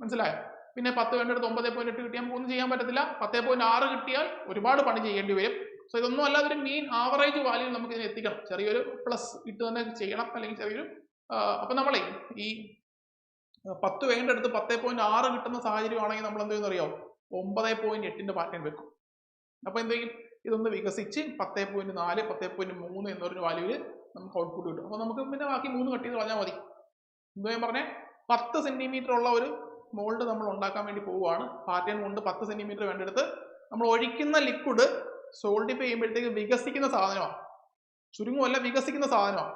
മനസ്സിലായോ? പിന്നെ പത്ത് വേണ്ടടുത്ത് ഒമ്പതേ പോയിന്റ് എട്ട് കിട്ടിയാൽ നമുക്ക് ഒന്നും ചെയ്യാൻ പറ്റത്തില്ല. പത്തേ പോയിന്റ് ആറ് കിട്ടിയാൽ ഒരുപാട് പണി ചെയ്യേണ്ടി വരും. സോ ഇതൊന്നും അല്ലാതെ ഒരു മീൻ ആവറേജ് വാല്യൂ നമുക്ക് ഇതിനെ എത്തിക്കണം. ചെറിയൊരു പ്ലസ് ഇട്ട് തന്നെ ചെയ്യണം. അല്ലെങ്കിൽ ചെറിയൊരു അപ്പൊ നമ്മളെ ഈ പത്ത് വേണ്ടടുത്ത് പത്തേ പോയിന്റ് ആറ് കിട്ടുന്ന സാഹചര്യമാണെങ്കിൽ നമ്മൾ എന്ത് ചെയ്യുന്നറിയോ? ഒമ്പതേ പോയിന്റ് എട്ടിന്റെ പാറ്റേൺ വെക്കും. അപ്പൊ എന്ത് ചെയ്യും? ഇതൊന്ന് വികസിച്ച് പത്തേ പോയിന്റ് നാല് പത്തേ പോയിന്റ് മൂന്ന് എന്നൊരു വാല്യൂവിൽ നമുക്ക് ഔട്ട്പുട്ട് കിട്ടും. അപ്പൊ നമുക്ക് പിന്നെ ബാക്കി മൂന്ന് കട്ട് ചെയ്ത് കളഞ്ഞാൽ മതി. എന്തോ ഞാൻ പറഞ്ഞേ? പത്ത് സെന്റിമീറ്റർ ഉള്ള ഒരു മോൾഡ് നമ്മൾ ഉണ്ടാക്കാൻ വേണ്ടി പോവുകയാണ്. പാറ്റേൺ കൊണ്ട് പത്ത് സെന്റിമീറ്റർ വേണ്ടെടുത്ത് നമ്മൾ ഒഴിക്കുന്ന ലിക്വിഡ് സോൾഡിപ്പ് ചെയ്യുമ്പോഴത്തേക്ക് വികസിക്കുന്ന സാധനമാണ്. ചുരുങ്ങുമല്ല വികസിക്കുന്ന സാധനമാണ്.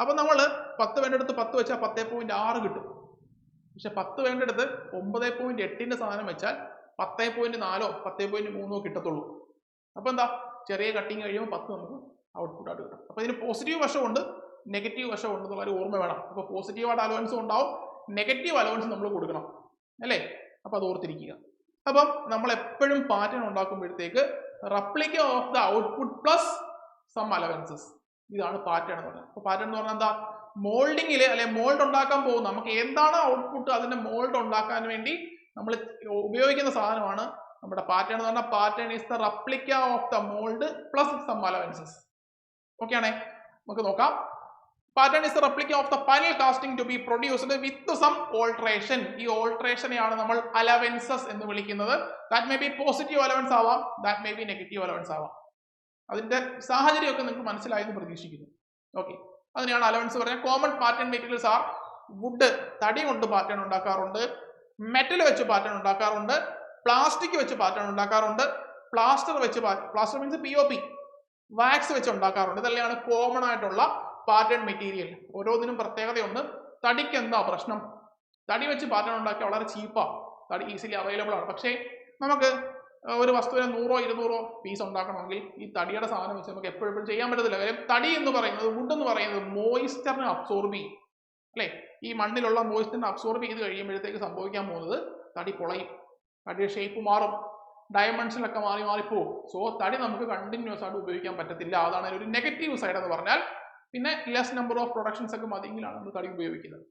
അപ്പം നമ്മൾ പത്ത് വേണ്ടെടുത്ത് പത്ത് വെച്ചാൽ പത്തേ പോയിന്റ് ആറ് കിട്ടും. പക്ഷെ പത്ത് വേണ്ടെടുത്ത് ഒമ്പത് പോയിന്റ് എട്ടിന്റെ സാധനം വെച്ചാൽ പത്തേ പോയിന്റ് നാലോ പത്തേ പോയിന്റ് മൂന്നോ കിട്ടത്തുള്ളൂ. അപ്പോൾ എന്താ? ചെറിയ കട്ടിങ് കഴിയുമ്പോൾ പത്ത് നമുക്ക് ഔട്ട്പുട്ട് ആയിട്ട് കിട്ടും. അപ്പോൾ ഇതിന് പോസിറ്റീവ് വശമുണ്ട് നെഗറ്റീവ് വശമുണ്ട് എന്നുള്ള ഒരു ഓർമ്മ വേണം. അപ്പോൾ പോസിറ്റീവായിട്ട് അലവൻസും ഉണ്ടാവും നെഗറ്റീവ് അലവൻസ് നമ്മൾ കൊടുക്കണം. അല്ലേ? അപ്പൊ അത് ഓർത്തിരിക്കുക. അപ്പം നമ്മൾ എപ്പോഴും pattern ഉണ്ടാക്കുമ്പോഴത്തേക്ക് replica of the output plus some allowances ഇതാണ് പാറ്റേൺ എന്ന് പറയുന്നത്. അപ്പൊ പാറ്റേൺ എന്ന് പറഞ്ഞാൽ എന്താ? മോൾഡിങ്ങിൽ അല്ലെ മോൾഡ് ഉണ്ടാക്കാൻ പോകും നമുക്ക് എന്താണ് ഔട്ട്പുട്ട് അതിന്റെ മോൾഡ് ഉണ്ടാക്കാൻ വേണ്ടി നമ്മൾ ഉപയോഗിക്കുന്ന സാധനമാണ് നമ്മുടെ പാറ്റേൺ എന്ന് പറഞ്ഞാൽ pattern is the replica of the mould plus some allowances okay ആണേ? നമുക്ക് നോക്കാം. Pattern is replica of the final casting to be produced with some alteration ഈ ഓൾട്രേഷനെയാണ് നമ്മൾ അലവൻസസ് എന്ന് വിളിക്കുന്നത്. That may be positive allowance ആവാം that may be negative allowance ആവാം. അതിന്റെ സാഹചര്യമൊക്കെ നിങ്ങൾക്ക് മനസ്സിലായെന്ന് പ്രതീക്ഷിക്കുന്നു. ഓക്കെ അതിനെയാണ് അലവൻസ് പറയുന്നത് common pattern materials are wood തടി കൊണ്ട് പാറ്റേൺ ഉണ്ടാക്കാറുണ്ട്. മെറ്റൽ വെച്ച് പാറ്റേൺ ഉണ്ടാക്കാറുണ്ട്. പ്ലാസ്റ്റിക് വെച്ച് പാറ്റേൺ ഉണ്ടാക്കാറുണ്ട്. പ്ലാസ്റ്റർ വെച്ച് plaster means P O P wax വെച്ച് ഉണ്ടാക്കാറുണ്ട്. ഇതെല്ലാം കോമൺ ആയിട്ടുള്ള പാറ്റേൺ മെറ്റീരിയൽ ഓരോന്നിനും പ്രത്യേകതയുണ്ട്. തടിക്ക് എന്താ പ്രശ്നം? തടി വെച്ച് പാറ്റേൺ ഉണ്ടാക്കിയ വളരെ ചീപ്പാണ് തടി ഈസിലി അവൈലബിൾ ആണ്. പക്ഷേ നമുക്ക് ഒരു വസ്തുവിന് നൂറോ ഇരുന്നൂറോ പീസ് ഉണ്ടാക്കണമെങ്കിൽ ഈ തടിയുടെ സാധനം വെച്ച് നമുക്ക് എപ്പോഴും ചെയ്യാൻ പറ്റത്തില്ല. കാര്യം തടി എന്ന് പറയുന്നത് വുഡ് എന്ന് പറയുന്നത് മോയിസ്ചറിനെ അബ്സോർബ് ചെയ്യും. അല്ലേ? ഈ മണ്ണിലുള്ള മോയിസ്ചറിനെ അബ്സോർബ് ചെയ്ത് കഴിയുമ്പോഴത്തേക്ക് സംഭവിക്കാൻ പോകുന്നത് തടി പൊളയും. തടിയുടെ ഷേപ്പ് മാറും. ഡയമെൻഷനൊക്കെ മാറി മാറിപ്പോവും സോ തടി നമുക്ക് കണ്ടിന്യൂസ് ആയിട്ട് ഉപയോഗിക്കാൻ പറ്റത്തില്ല. അതാണ് ഒരു നെഗറ്റീവ് സൈഡ് എന്ന് പറഞ്ഞാൽ പിന്നെ ലെസ് നമ്പർ ഓഫ് പ്രൊഡക്ഷൻസ് ഒക്കെ മതിയെങ്കിലാണ് നമ്മൾ തടി ഉപയോഗിക്കുന്നത്.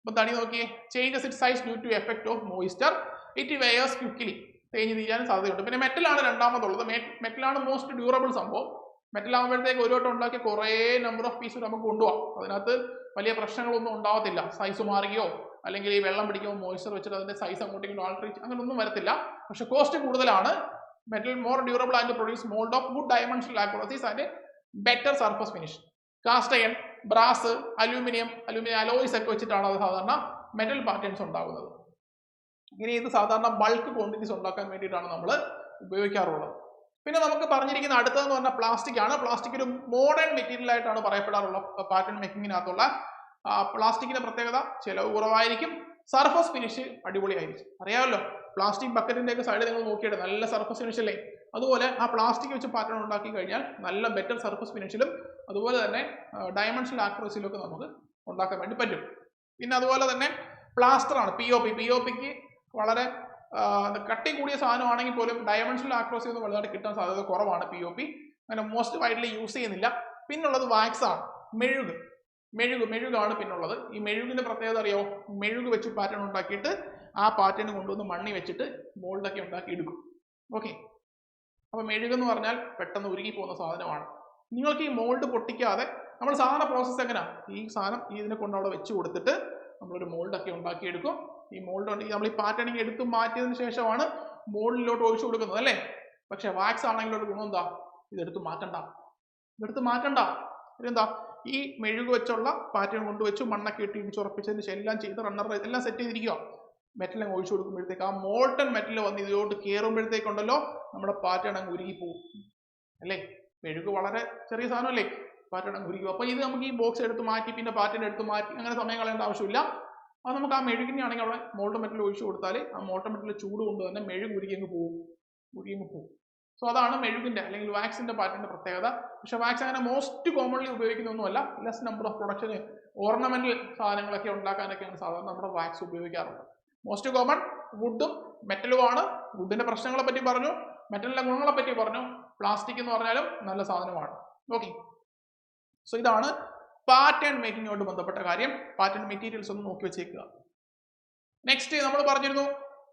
അപ്പം തടി നോക്കിയേ changes it size due to effect of moisture it wears quickly തേഞ്ഞ് തീരാൻ സാധ്യതയുണ്ട്. പിന്നെ മെറ്റലാണ് രണ്ടാമതുള്ളത്. മെറ്റലാണ് മോസ്റ്റ് ഡ്യൂറബിൾ സംഭവം. മെറ്റൽ ആകുമ്പോഴത്തേക്ക് ഒരു വട്ടം ഉണ്ടാക്കി കുറേ നമ്പർ ഓഫ് പീസ് നമുക്ക് കൊണ്ടുപോകാം അതിനകത്ത് വലിയ പ്രശ്നങ്ങളൊന്നും ഉണ്ടാവത്തില്ല. സൈസ് മാറുകയോ അല്ലെങ്കിൽ ഈ വെള്ളം പിടിക്കുമ്പോൾ മോയ്സ്ചർ വെച്ചിട്ട് അതിന്റെ സൈസ് അങ്ങോട്ടും ഇങ്ങോട്ടും അങ്ങനൊന്നും അങ്ങനെയൊന്നും വരത്തില്ല. പക്ഷെ കോസ്റ്റ് കൂടുതലാണ്. Metal more durable and produce mould of good dimensional accuracies and better surface finish cast iron brass aluminium aluminium alloys ഒക്കെ വെച്ചിട്ടാണ് അത് സാധാരണ മെറ്റൽ പാറ്റേൺസ് ഉണ്ടാകുന്നത്. ഇനി ഇത് സാധാരണ ബൾക്ക് ക്വാണ്ടിറ്റീസ് ഉണ്ടാക്കാൻ വേണ്ടിയിട്ടാണ് നമ്മൾ ഉപയോഗിക്കാറുള്ളത്. പിന്നെ നമുക്ക് പറഞ്ഞിരിക്കുന്ന അടുത്തതെന്ന് പറഞ്ഞാൽ പ്ലാസ്റ്റിക് ആണ്. പ്ലാസ്റ്റിക് ഒരു മോഡേൺ മെറ്റീരിയൽ ആയിട്ടാണ് പറയപ്പെടാറുള്ളത് പാറ്റേൺ മേക്കിങ്ങിനകത്തുള്ള പ്ലാസ്റ്റിക്കിന്റെ പ്രത്യേകത ചിലവ് കുറവായിരിക്കും. സർഫസ് ഫിനിഷ് അടിപൊളിയായിരിക്കും. അറിയാമല്ലോ പ്ലാസ്റ്റിക് ബക്കറ്റിന്റെ ഒക്കെ സൈഡ് നിങ്ങൾ നോക്കിയിട്ട് നല്ല സർഫസ് ഫിനിഷ് അല്ലേ? അതുപോലെ ആ പ്ലാസ്റ്റിക് വെച്ച് പാറ്റേൺ ഉണ്ടാക്കി കഴിഞ്ഞാൽ നല്ല ബെറ്റർ സർഫസ് ഫിനിഷിലും അതുപോലെ തന്നെ ഡയമണ്ട്സിൽ ആക്രോസിലൊക്കെ നമുക്ക് ഉണ്ടാക്കാൻ വേണ്ടി പറ്റും. പിന്നെ അതുപോലെ തന്നെ പ്ലാസ്റ്റർ ആണ് P O P P O പിക്ക് വളരെ കട്ടി കൂടിയ സാധനമാണെങ്കിൽ പോലും ഡയമെൻഷണൽ ആക്രോസി ഒന്നും വലുതായിട്ട് കിട്ടാൻ സാധ്യത കുറവാണ് പി ഒ പി അങ്ങനെ മോസ്റ്റ് വൈഡ്ലി യൂസ് ചെയ്യുന്നില്ല. പിന്നുള്ളത് ആണ് മെഴുക്. മെഴുക് മെഴുകാണ് പിന്നുള്ളത്. ഈ മെഴുകിന്റെ പ്രത്യേകത അറിയോ? മെഴുക് വെച്ച് പാറ്റേൺ ഉണ്ടാക്കിയിട്ട് ആ പാറ്റേൺ കൊണ്ടുവന്ന് മണ്ണി വെച്ചിട്ട് മോൾഡൊക്കെ ഉണ്ടാക്കി എടുക്കും. ഓക്കെ അപ്പൊ മെഴുകെന്ന് പറഞ്ഞാൽ പെട്ടെന്ന് ഉരുകി പോകുന്ന സാധനമാണ്. നിങ്ങൾക്ക് ഈ മോൾഡ് പൊട്ടിക്കാതെ നമ്മൾ സാധാരണ പ്രോസസ്സ് എങ്ങനെയാ ഈ സാധനം ഇതിനെ കൊണ്ട് അവിടെ വെച്ച് കൊടുത്തിട്ട് നമ്മളൊരു മോൾഡൊക്കെ ഉണ്ടാക്കിയെടുക്കും. ഈ മോൾഡ് ഉണ്ട് നമ്മൾ ഈ പാറ്റേണിങ് എടുത്ത് മാറ്റിയതിന് ശേഷമാണ് മോൾഡിലോട്ട് ഒഴിച്ചു കൊടുക്കുന്നത് അല്ലേ? പക്ഷെ വാക്സ് ആണെങ്കിൽ ഒരു ഗുണം എന്താ? ഇതെടുത്ത് മാറ്റണ്ട. ഇതെടുത്ത് മാറ്റണ്ട. ഇതെന്താ ഈ മെഴുക് വെച്ചുള്ള പാറ്റേൺ കൊണ്ടുവച്ചു മണ്ണൊക്കെ ഇട്ട് ഇടിച്ചുറപ്പിച്ചതിന് ശേഷം എല്ലാം ചെയ്ത് റണ്ണർ എല്ലാം സെറ്റ് ചെയ്തിരിക്കുക മെറ്റൽ ഒഴിച്ചു കൊടുക്കുമ്പോഴത്തേക്ക് ആ മോൾട്ടൺ മെറ്റൽ വന്ന് ഇതിലോട്ട് കയറുമ്പോഴത്തേക്കുണ്ടല്ലോ നമ്മുടെ പാറ്റേൺ അങ്ങ് ഉരുകി പോകും അല്ലേ? മെഴുക് വളരെ ചെറിയ സാധനമല്ലേ? പാറ്റേൺ ഉരുകി അപ്പോൾ ഇത് നമുക്ക് ഈ ബോക്സ് എടുത്ത് മാറ്റി പിന്നെ പാറ്റേൺ എടുത്ത് മാറ്റി അങ്ങനെ സമയം കളയേണ്ട ആവശ്യമില്ല. അത് നമുക്ക് ആ മെഴുകിനെ ആണെങ്കിൽ അവിടെ മോൾട്ടൺ മെറ്റൽ ഒഴിച്ചു കൊടുത്താൽ ആ മോൾട്ട മെറ്റൽ ചൂട് കൊണ്ട് തന്നെ മെഴുക് അങ്ങ് പോവും. അങ്ങ് പോകും സോ അതാണ് മെഴുകിന്റെ അല്ലെങ്കിൽ വാക്സിന്റെ പാറ്റേണിന്റെ പ്രത്യേകത. പക്ഷെ വാക്സ് അങ്ങനെ മോസ്റ്റ് കോമൺലി ഉപയോഗിക്കുന്നൊന്നുമല്ല. ലെസ് നമ്പർ ഓഫ് പ്രൊഡക്ഷന് ഓർണമെന്റൽ സാധനങ്ങളൊക്കെ ഉണ്ടാക്കാനൊക്കെയാണ് സാധാരണ നമ്മുടെ വാക്സ് ഉപയോഗിക്കാറുള്ളത്. മോസ്റ്റ് കോമൺ വുഡും മെറ്റലുമാണ് വുഡിന്റെ പ്രശ്നങ്ങളെ പറ്റി പറഞ്ഞു. മെറ്റലിന്റെ ഗുണങ്ങളെ പറ്റി പറഞ്ഞു. പ്ലാസ്റ്റിക് എന്ന് പറഞ്ഞാലും നല്ല സാധനമാണ്. ഓക്കെ സോ ഇതാണ് പാറ്റേൺ മേക്കിങ്ങോട്ട് ബന്ധപ്പെട്ട കാര്യം. പാറ്റേൺ മെറ്റീരിയൽസ് ഒന്ന് നോക്കി വെച്ചേക്കുക. നെക്സ്റ്റ് നമ്മൾ പറഞ്ഞിരുന്നു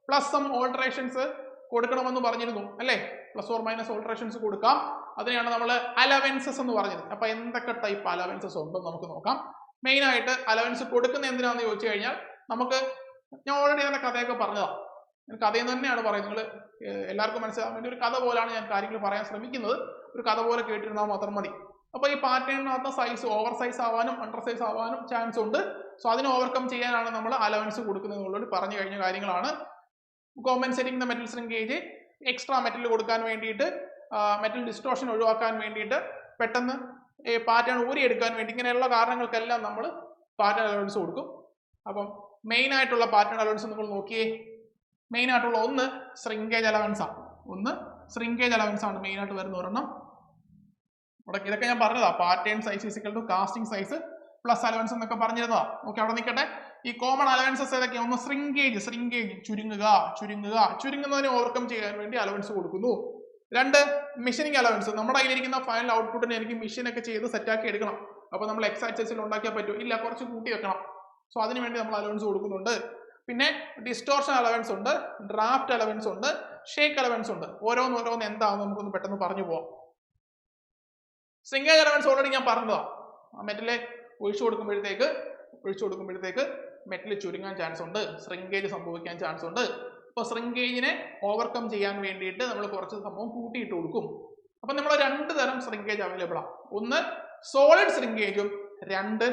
പ്ലസ് സം ഓൾട്ടറേഷൻസ് കൊടുക്കണമെന്ന് പറഞ്ഞിരുന്നു അല്ലേ? പ്ലസ് ഓർ മൈനസ് ഓൾട്ടറേഷൻസ് കൊടുക്കാം. അതിനെയാണ് നമ്മൾ അലവൻസസ് എന്ന് പറഞ്ഞത്. അപ്പൊ എന്തൊക്കെ ടൈപ്പ് അലവൻസസ് ഉണ്ടെന്ന് നമുക്ക് നോക്കാം. മെയിൻ ആയിട്ട് അലവൻസ് കൊടുക്കുന്ന എന്തിനാണെന്ന് ചോദിച്ചു കഴിഞ്ഞാൽ നമുക്ക് ഞാൻ ഓൾറെഡി അതിന്റെ കഥയൊക്കെ പറഞ്ഞതാണ് ഞാൻ കഥയിൽ നിന്ന് തന്നെയാണ് പറയുന്നത്. നിങ്ങൾ എല്ലാവർക്കും മനസ്സിലാകാൻ വേണ്ടി ഒരു കഥ പോലാണ് ഞാൻ കാര്യങ്ങൾ പറയാൻ ശ്രമിക്കുന്നത്. ഒരു കഥ പോലെ കേട്ടിരുന്നാൽ മാത്രം മതി. അപ്പോൾ ഈ പാറ്റേണിനകത്ത് സൈസ് ഓവർ സൈസ് ആവാനും അണ്ടർ സൈസ് ആവാനും ചാൻസ് ഉണ്ട്. സോ അതിനെ ഓവർകം ചെയ്യാനാണ് നമ്മൾ അലവൻസ് കൊടുക്കുന്നത് എന്നുള്ളത് പറഞ്ഞു കഴിഞ്ഞ കാര്യങ്ങളാണ്. Compensating the metal shrinkage extra metal കൊടുക്കാൻ വേണ്ടിയിട്ട് മെറ്റൽ ഡിസ്ട്രോഷൻ ഒഴിവാക്കാൻ വേണ്ടിയിട്ട് പെട്ടെന്ന് പാറ്റേൺ ഊരിയെടുക്കാൻ വേണ്ടി ഇങ്ങനെയുള്ള കാരണങ്ങൾക്കെല്ലാം നമ്മൾ പാറ്റേൺ അലവൻസ് കൊടുക്കും. അപ്പം മെയിൻ ആയിട്ടുള്ള പാറ്റേൺ അലവൻസ് നിങ്ങൾ നോക്കിയേ മെയിൻ ആയിട്ടുള്ള ഒന്ന് ശ്രിങ്കേജ് അലവൻസ് ആണ് ഒന്ന് ശ്രിങ്കേജ് അലവൻസ് ആണ് മെയിൻ ആയിട്ട് വരുന്ന ഒരെണ്ണം. ഇവിടെ ഇതൊക്കെ ഞാൻ പറഞ്ഞതാ. Pattern size physical to casting size plus allowance എന്നൊക്കെ പറഞ്ഞിരുന്നതാ. ഓക്കെ അവിടെ നിൽക്കട്ടെ. ഈ കോമൺ അലവൻസസ് ഏതൊക്കെയാണ് ഒന്ന് ശ്രിങ്കേജ് ശ്രിങ്കേജ് ചുരുങ്ങുക ചുരുങ്ങുക. ചുരുങ്ങുന്നതിനെ ഓവർകം ചെയ്യാൻ വേണ്ടി അലവൻസ് കൊടുക്കുന്നു. രണ്ട് മെഷീനിങ് അലവൻസ് നമ്മുടെ കയ്യിലിരിക്കുന്ന ഫൈനൽ ഔട്ട്പുട്ടിനെ എനിക്ക് മെഷീനൊക്കെ ചെയ്ത് സെറ്റാക്കി എടുക്കണം. അപ്പോൾ നമ്മൾ എക്സ് ആക്സസിൽ ഉണ്ടാക്കിയാൽ പറ്റും ഇല്ല കുറച്ച് കൂട്ടി വെക്കണം. സോ അതിനുവേണ്ടി നമ്മൾ അലവൻസ് കൊടുക്കുന്നുണ്ട്. പിന്നെ ഡിസ്റ്റോർഷൻ അലവൻസ് ഉണ്ട് ഡ്രാഫ്റ്റ് അലവൻസ് ഉണ്ട് ഷേക്ക് അലവൻസ് ഉണ്ട്. ഓരോന്ന് ഓരോന്ന് എന്താണെന്ന് നമുക്കൊന്ന് പെട്ടെന്ന് പറഞ്ഞു പോവാം. സിംഗേജ് അലവൻസ് ഓൾറെഡി ഞാൻ പറഞ്ഞതാ. മെറ്റലെ ഒഴിച്ചു കൊടുക്കുമ്പോഴത്തേക്ക് ഒഴിച്ചു കൊടുക്കുമ്പോഴത്തേക്ക് മെറ്റൽ ചുരുങ്ങാൻ ചാൻസ് ഉണ്ട് ശ്രിങ്കേജ് സംഭവിക്കാൻ ചാൻസ് ഉണ്ട്. അപ്പോൾ ശ്രിങ്കേജിനെ ഓവർകം ചെയ്യാൻ വേണ്ടിയിട്ട് നമ്മൾ കുറച്ച് സംഭവം കൂട്ടിയിട്ട് കൊടുക്കും. അപ്പം നമ്മൾ രണ്ട് തരം ശ്രിങ്കേജ് അവൈലബിൾ ആണ് ഒന്ന് സോളിഡ് ശ്രിങ്കേജും രണ്ട്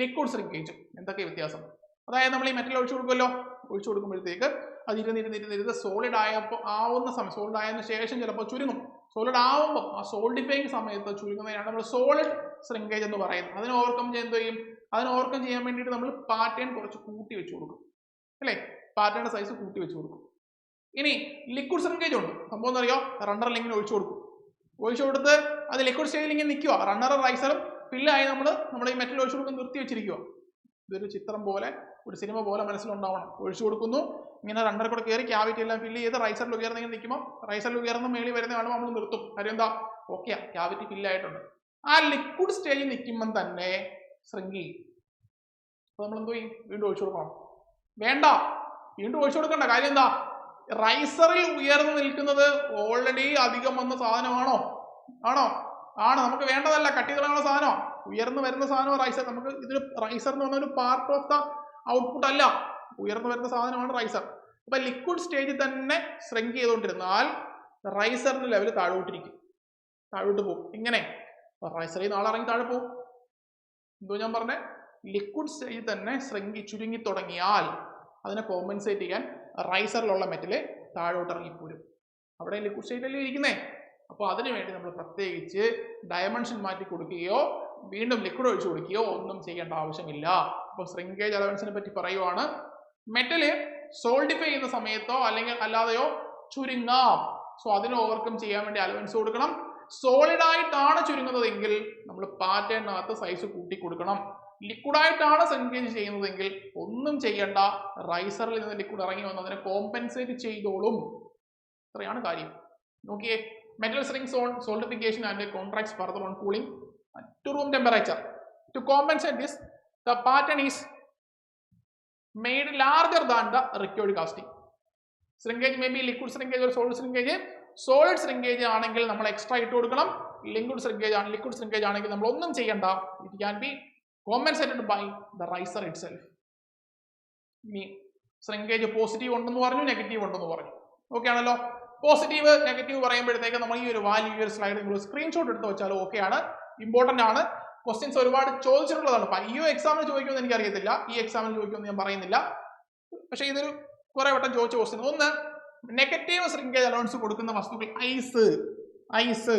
ലിക്വിഡ് ശ്രിങ്കേജും എന്തൊക്കെ വ്യത്യാസം? അതായത് നമ്മൾ ഈ മെറ്റൽ ഒഴിച്ചു കൊടുക്കുമല്ലോ. ഒഴിച്ചു കൊടുക്കുമ്പോഴത്തേക്ക് അത് ഇരുന്നിരുന്നിരുന്നിരുന്ന് സോളിഡ് ആയപ്പോൾ ആവുന്ന സമയം സോളിഡ് ആയതിനു ശേഷം ചിലപ്പോൾ ചുരുങ്ങും. സോളിഡ് ആവുമ്പോൾ ആ സോൾഡിഫൈങ് സമയത്ത് ചുരുങ്ങുന്നതിനാണ് നമ്മൾ സോളിഡ് ശ്രിങ്കേജ് എന്ന് പറയുന്നത്. അതിനെ ഓവർകം ചെയ്യാൻ ചെയ്യും? അതിനെ ഓവർകം ചെയ്യാൻ വേണ്ടിയിട്ട് നമ്മൾ പാറ്റേൺ കുറച്ച് കൂട്ടി വെച്ച് കൊടുക്കും. അല്ലേ? പാറ്റേണിന്റെ സൈസ് കൂട്ടി വെച്ച് കൊടുക്കും. ഇനി ലിക്വിഡ് ശ്രിങ്കേജ് ഉണ്ട്. സംഭവം എന്നറിയോ റണ്ണർ ലിങ്ങിന് ഒഴിച്ചു കൊടുക്കും. ഒഴിച്ചു കൊടുത്ത് അത് ലിക്വിഡ് സ്റ്റേജിൽ ഇങ്ങനെ നിൽക്കുക റണ്ണറും റൈസറും ഫില്ലായി നമ്മൾ നമ്മൾ ഈ മെറ്റൽ ഒഴിച്ചു കൊടുക്കാൻ നിർത്തി വെച്ചിരിക്കുക ഇതൊരു ചിത്രം പോലെ ഒരു സിനിമ പോലെ മനസ്സിലുണ്ടാവണം. ഒഴിച്ചു കൊടുക്കുന്നു. ഇങ്ങനെ രണ്ടര കൂടെ കയറി ക്യാവിറ്റി എല്ലാം ഫില്ല് ചെയ്ത് റൈസറിൽ ഉയർന്ന് ഇങ്ങനെ നിൽക്കുമ്പോൾ റൈസറിൽ ഉയർന്ന് മേളി വരുന്ന കാണുമ്പോൾ നമ്മൾ നിർത്തും. കാര്യം എന്താ? ഓക്കെ ക്യാവിറ്റി ഫില്ലായിട്ടുണ്ട് ആ ലിക്വിഡ് സ്റ്റേജിൽ നിൽക്കുമ്പം തന്നെ ശൃംഗി. അപ്പൊ നമ്മൾ എന്തോ വീണ്ടും ഒഴിച്ചു കൊടുക്കണം. വേണ്ട. വീണ്ടും ഒഴിച്ചു കൊടുക്കണ്ട. കാര്യം എന്താ? റൈസറിൽ ഉയർന്നു നിൽക്കുന്നത് ഓൾറെഡി അധികം വന്ന സാധനമാണോ? ആണോ? ആണ്. നമുക്ക് വേണ്ടതല്ല. കട്ടി കളയാനുള്ള സാധനം ഉയർന്നു വരുന്ന സാധനം റൈസർ നമുക്ക് ഇതിന് റൈസർ എന്ന് പറഞ്ഞ ഒരു പാർട്ട് ഓഫ് ദ ഔട്ട്പുട്ട് അല്ല. ഉയർന്നു വരുന്ന സാധനമാണ് റൈസർ അപ്പൊ ലിക്വിഡ് സ്റ്റേജിൽ തന്നെ ശ്രങ്ക് ചെയ്തുകൊണ്ടിരുന്നാൽ റൈസറിന്റെ ലെവൽ താഴോട്ടിരിക്കും. താഴോട്ട് പോകും. ഇങ്ങനെ റൈസറിൽ നാളെ ഇറങ്ങി താഴെ പോകും. എന്തോ ഞാൻ പറഞ്ഞേ? ലിക്വിഡ് സ്റ്റേജിൽ തന്നെ ശ്രങ്കി ചുരുങ്ങി തുടങ്ങിയാൽ അതിനെ കോമ്പൻസേറ്റ് ചെയ്യാൻ റൈസറിലുള്ള മെറ്റൽ താഴോട്ട് ഇറങ്ങിപ്പോരും അവിടെ ലിക്വിഡ് സ്റ്റേജിലല്ലേ ഇരിക്കുന്നേ? അപ്പോൾ അതിനുവേണ്ടി നമ്മൾ പ്രത്യേകിച്ച് ഡയമെൻഷൻ മാറ്റി കൊടുക്കുകയോ വീണ്ടും ലിക്വിഡ് ഒഴിച്ചു കൊടുക്കുകയോ ഒന്നും ചെയ്യേണ്ട ആവശ്യമില്ല. അപ്പോൾ ശ്രിങ്കേജ് അലവൻസിനെ പറ്റി പറയുവാണ്. മെറ്റൽ സോൾഡിഫൈ ചെയ്യുന്ന സമയത്തോ അല്ലെങ്കിൽ അല്ലാതെയോ ചുരുങ്ങാം. സോ അതിനെ ഓവർകം ചെയ്യാൻ വേണ്ടി അലവൻസ് കൊടുക്കണം. സോളിഡ് ആയിട്ടാണ് ചുരുങ്ങുന്നതെങ്കിൽ നമ്മൾ പാറ്റേണിനകത്ത് സൈസ് കൂട്ടി കൊടുക്കണം. ലിക്വിഡായിട്ടാണ് സെൻഗേജ് ചെയ്യുന്നതെങ്കിൽ ഒന്നും ചെയ്യേണ്ട. റൈസറിൽ നിന്ന് ലിക്വിഡ് ഇറങ്ങി വന്ന് അതിനെ കോമ്പൻസേറ്റ് ചെയ്തോളും. ഇത്രയാണ് കാര്യം. നോക്കിയേ metal string on solidification and contracts further on cooling to room temperature to compensate this the pattern is made larger than the required casting shrinkage may be liquid shrinkage ഒരു സോളിഡ് ശ്രിങ്കേജ് സോളിഡ് ശ്രിങ്കേജ് ആണെങ്കിൽ നമ്മൾ എക്സ്ട്രാ ഇട്ട് കൊടുക്കണം. ലിക്വിഡ് ശ്രിങ്കേജ് ആണ് ലിക്വിഡ് ശ്രിങ്കേജ് ആണെങ്കിൽ നമ്മൾ ഒന്നും ചെയ്യണ്ട. It can be compensated by the riser it self shrinkage positive ഉണ്ടെന്ന് പറഞ്ഞു നെഗറ്റീവ് ഉണ്ടെന്ന് പറഞ്ഞു. ഓക്കെ ആണല്ലോ? പോസിറ്റീവ് നെഗറ്റീവ് പറയുമ്പോഴത്തേക്ക് നമ്മൾ ഈ ഒരു വാല്യൂ ഈ ഒരു സ്ലൈഡ് നിങ്ങൾ സ്ക്രീൻഷോട്ട് എടുത്ത് വെച്ചാൽ ഓക്കെ ആണ്. ഇമ്പോർട്ടന്റ് ആണ്. ക്വസ്റ്റ്യൻസ് ഒരുപാട് ചോദിച്ചിട്ടുള്ളതാണ്. ഈ എക്സാമിന് ചോദിക്കുമെന്ന് എനിക്കറിയത്തില്ല. ഈ എക്സാമിന് ചോദിക്കുമെന്ന് ഞാൻ പറയുന്നില്ല. പക്ഷെ ഇതൊരു കുറെ വട്ടം ചോദിച്ച ക്വസ്റ്റ്യൻ ഒന്ന് നെഗറ്റീവ് ശ്രിങ്കേജ് അലവൻസ് കൊടുക്കുന്ന വസ്തുക്കൾ ഐസ് ഐസ്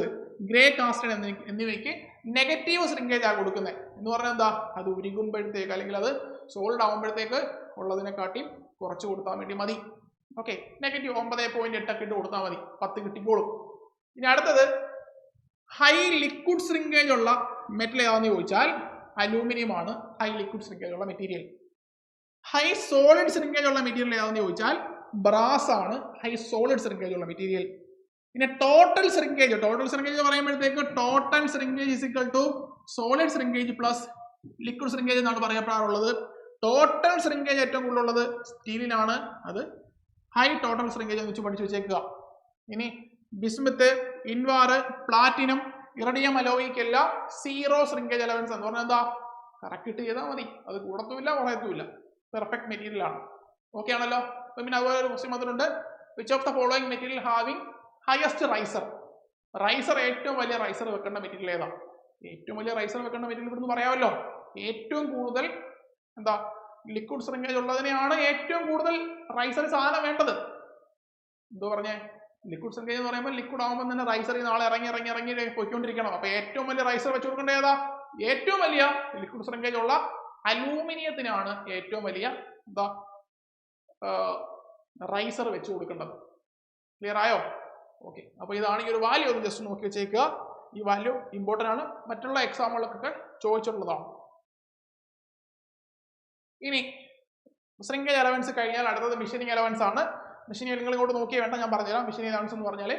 ഗ്രേ കാസ്റ്റഡ് എന്നി എന്നിവയ്ക്ക് നെഗറ്റീവ് ശ്രിങ്കേജ് ആണ് കൊടുക്കുന്നത് എന്ന് പറഞ്ഞാൽ എന്താ? അത് ഉരുകുമ്പോഴത്തേക്ക് അല്ലെങ്കിൽ അത് സോൾഡ് ആകുമ്പോഴത്തേക്ക് ഉള്ളതിനെക്കാട്ടി കുറച്ച് കൊടുത്താൽ വേണ്ടി മതി. ഓക്കെ നെഗറ്റീവ് ഒമ്പത് പോയിന്റ് എട്ടൊക്കെ ഇട്ട് കൊടുത്താൽ മതി. പത്ത് കിട്ടിക്കോളും. ഇനി അടുത്തത് ഹൈ ലിക്വിഡ് ശ്രിങ്കേജ് ഉള്ള മെറ്റൽ ഏതാണെന്ന് ചോദിച്ചാൽ അലൂമിനിയം ആണ് ഹൈ ലിക്വിഡ് ശ്രിങ്കേജ് ഉള്ള മെറ്റീരിയൽ ഹൈ സോളിഡ് ശ്രിങ്കേജ് ഉള്ള മെറ്റീരിയൽ ഏതാണെന്ന് ചോദിച്ചാൽ ബ്രാസ് ആണ് ഹൈ സോളിഡ് ശ്രിങ്കേജ് ഉള്ള മെറ്റീരിയൽ പിന്നെ ടോട്ടൽ ശ്രിങ്കേജ് ടോട്ടൽ ശ്രിങ്കേജ് പറയുമ്പോഴത്തേക്ക് total shrinkage equal to solid shrinkage plus liquid shrinkage എന്നാണ് പറയപ്പെടാറുള്ളത്. ടോട്ടൽ ശ്രിങ്കേജ് ഏറ്റവും കൂടുതലുള്ളത് സ്റ്റീലിനാണ് അത് ഹൈ ടോട്ടൽ ശ്രിങ്കേജ് എന്ന് വെച്ച് പഠിച്ചു വെച്ചേക്കുക. ഇനി ബിസ്മിത്ത് ഇൻവാർ പ്ലാറ്റിനം ഇറഡിയം അലോയിക്കല്ല സീറോ ശ്രിങ്കേജ് അലവൻസ് എന്ന് പറഞ്ഞാൽ എന്താ? കറക്റ്റ് ചെയ്താൽ മതി. അത് കൂടത്തുമില്ല കുറയത്തുമില്ല. പെർഫെക്റ്റ് മെറ്റീരിയൽ ആണ്. ഓക്കെ ആണല്ലോ? പിന്നെ അതുപോലെ ഒരു question മാത്രമുണ്ട് which of the following material having highest riser riser ഏറ്റവും വലിയ റൈസർ വെക്കേണ്ട മെറ്റീരിയൽ ഏതാ? ഏറ്റവും വലിയ റൈസർ വെക്കേണ്ട മെറ്റീരിയൽ ഇവിടുന്ന് പറയാമല്ലോ. ഏറ്റവും കൂടുതൽ എന്താ? ലിക്വിഡ് ശൃംഖല ഉള്ളതിനെയാണ് ഏറ്റവും കൂടുതൽ റൈസർ സാധനം വേണ്ടത്. എന്തോ പറഞ്ഞേ? ലിക്വിഡ് ശ്രിങ്കേജ് എന്ന് പറയുമ്പോൾ ലിക്വിഡ് ആകുമ്പോൾ തന്നെ റൈസർ ഈ നാളെ ഇറങ്ങി ഇറങ്ങി ഇറങ്ങി പോയിക്കൊണ്ടിരിക്കണം. അപ്പോൾ ഏറ്റവും വലിയ റൈസർ വെച്ച് കൊടുക്കേണ്ട ഏതാ? ഏറ്റവും വലിയ ലിക്വിഡ് ശ്രിങ്കേജ് ഉള്ള അലൂമിനിയത്തിനാണ് ഏറ്റവും വലിയ എന്താ റൈസർ വെച്ച് കൊടുക്കേണ്ടത് ക്ലിയർ ആയോ? ഓക്കെ അപ്പോൾ ഇതാണ് ഈ ഒരു വാല്യൂ ഒന്ന് ജസ്റ്റ് നോക്കി വെച്ചേക്കുക. ഈ വാല്യൂ ഇമ്പോർട്ടന്റ് ആണ്. മറ്റുള്ള എക്സാമുകൾക്കൊക്കെ ചോദിച്ചിട്ടുള്ളതാണ്. ഇനി ശ്രിങ്കേജ് അലവൻസ് കഴിഞ്ഞാൽ അടുത്തത് മിഷനിങ് അലവൻസ് ആണ്. മിഷനിങ് നിങ്ങൾ ഇങ്ങോട്ട് നോക്കിയേ വേണ്ട ഞാൻ പറഞ്ഞുതരാം. മെഷീനിയൽ അലവൻസ് എന്ന് പറഞ്ഞാൽ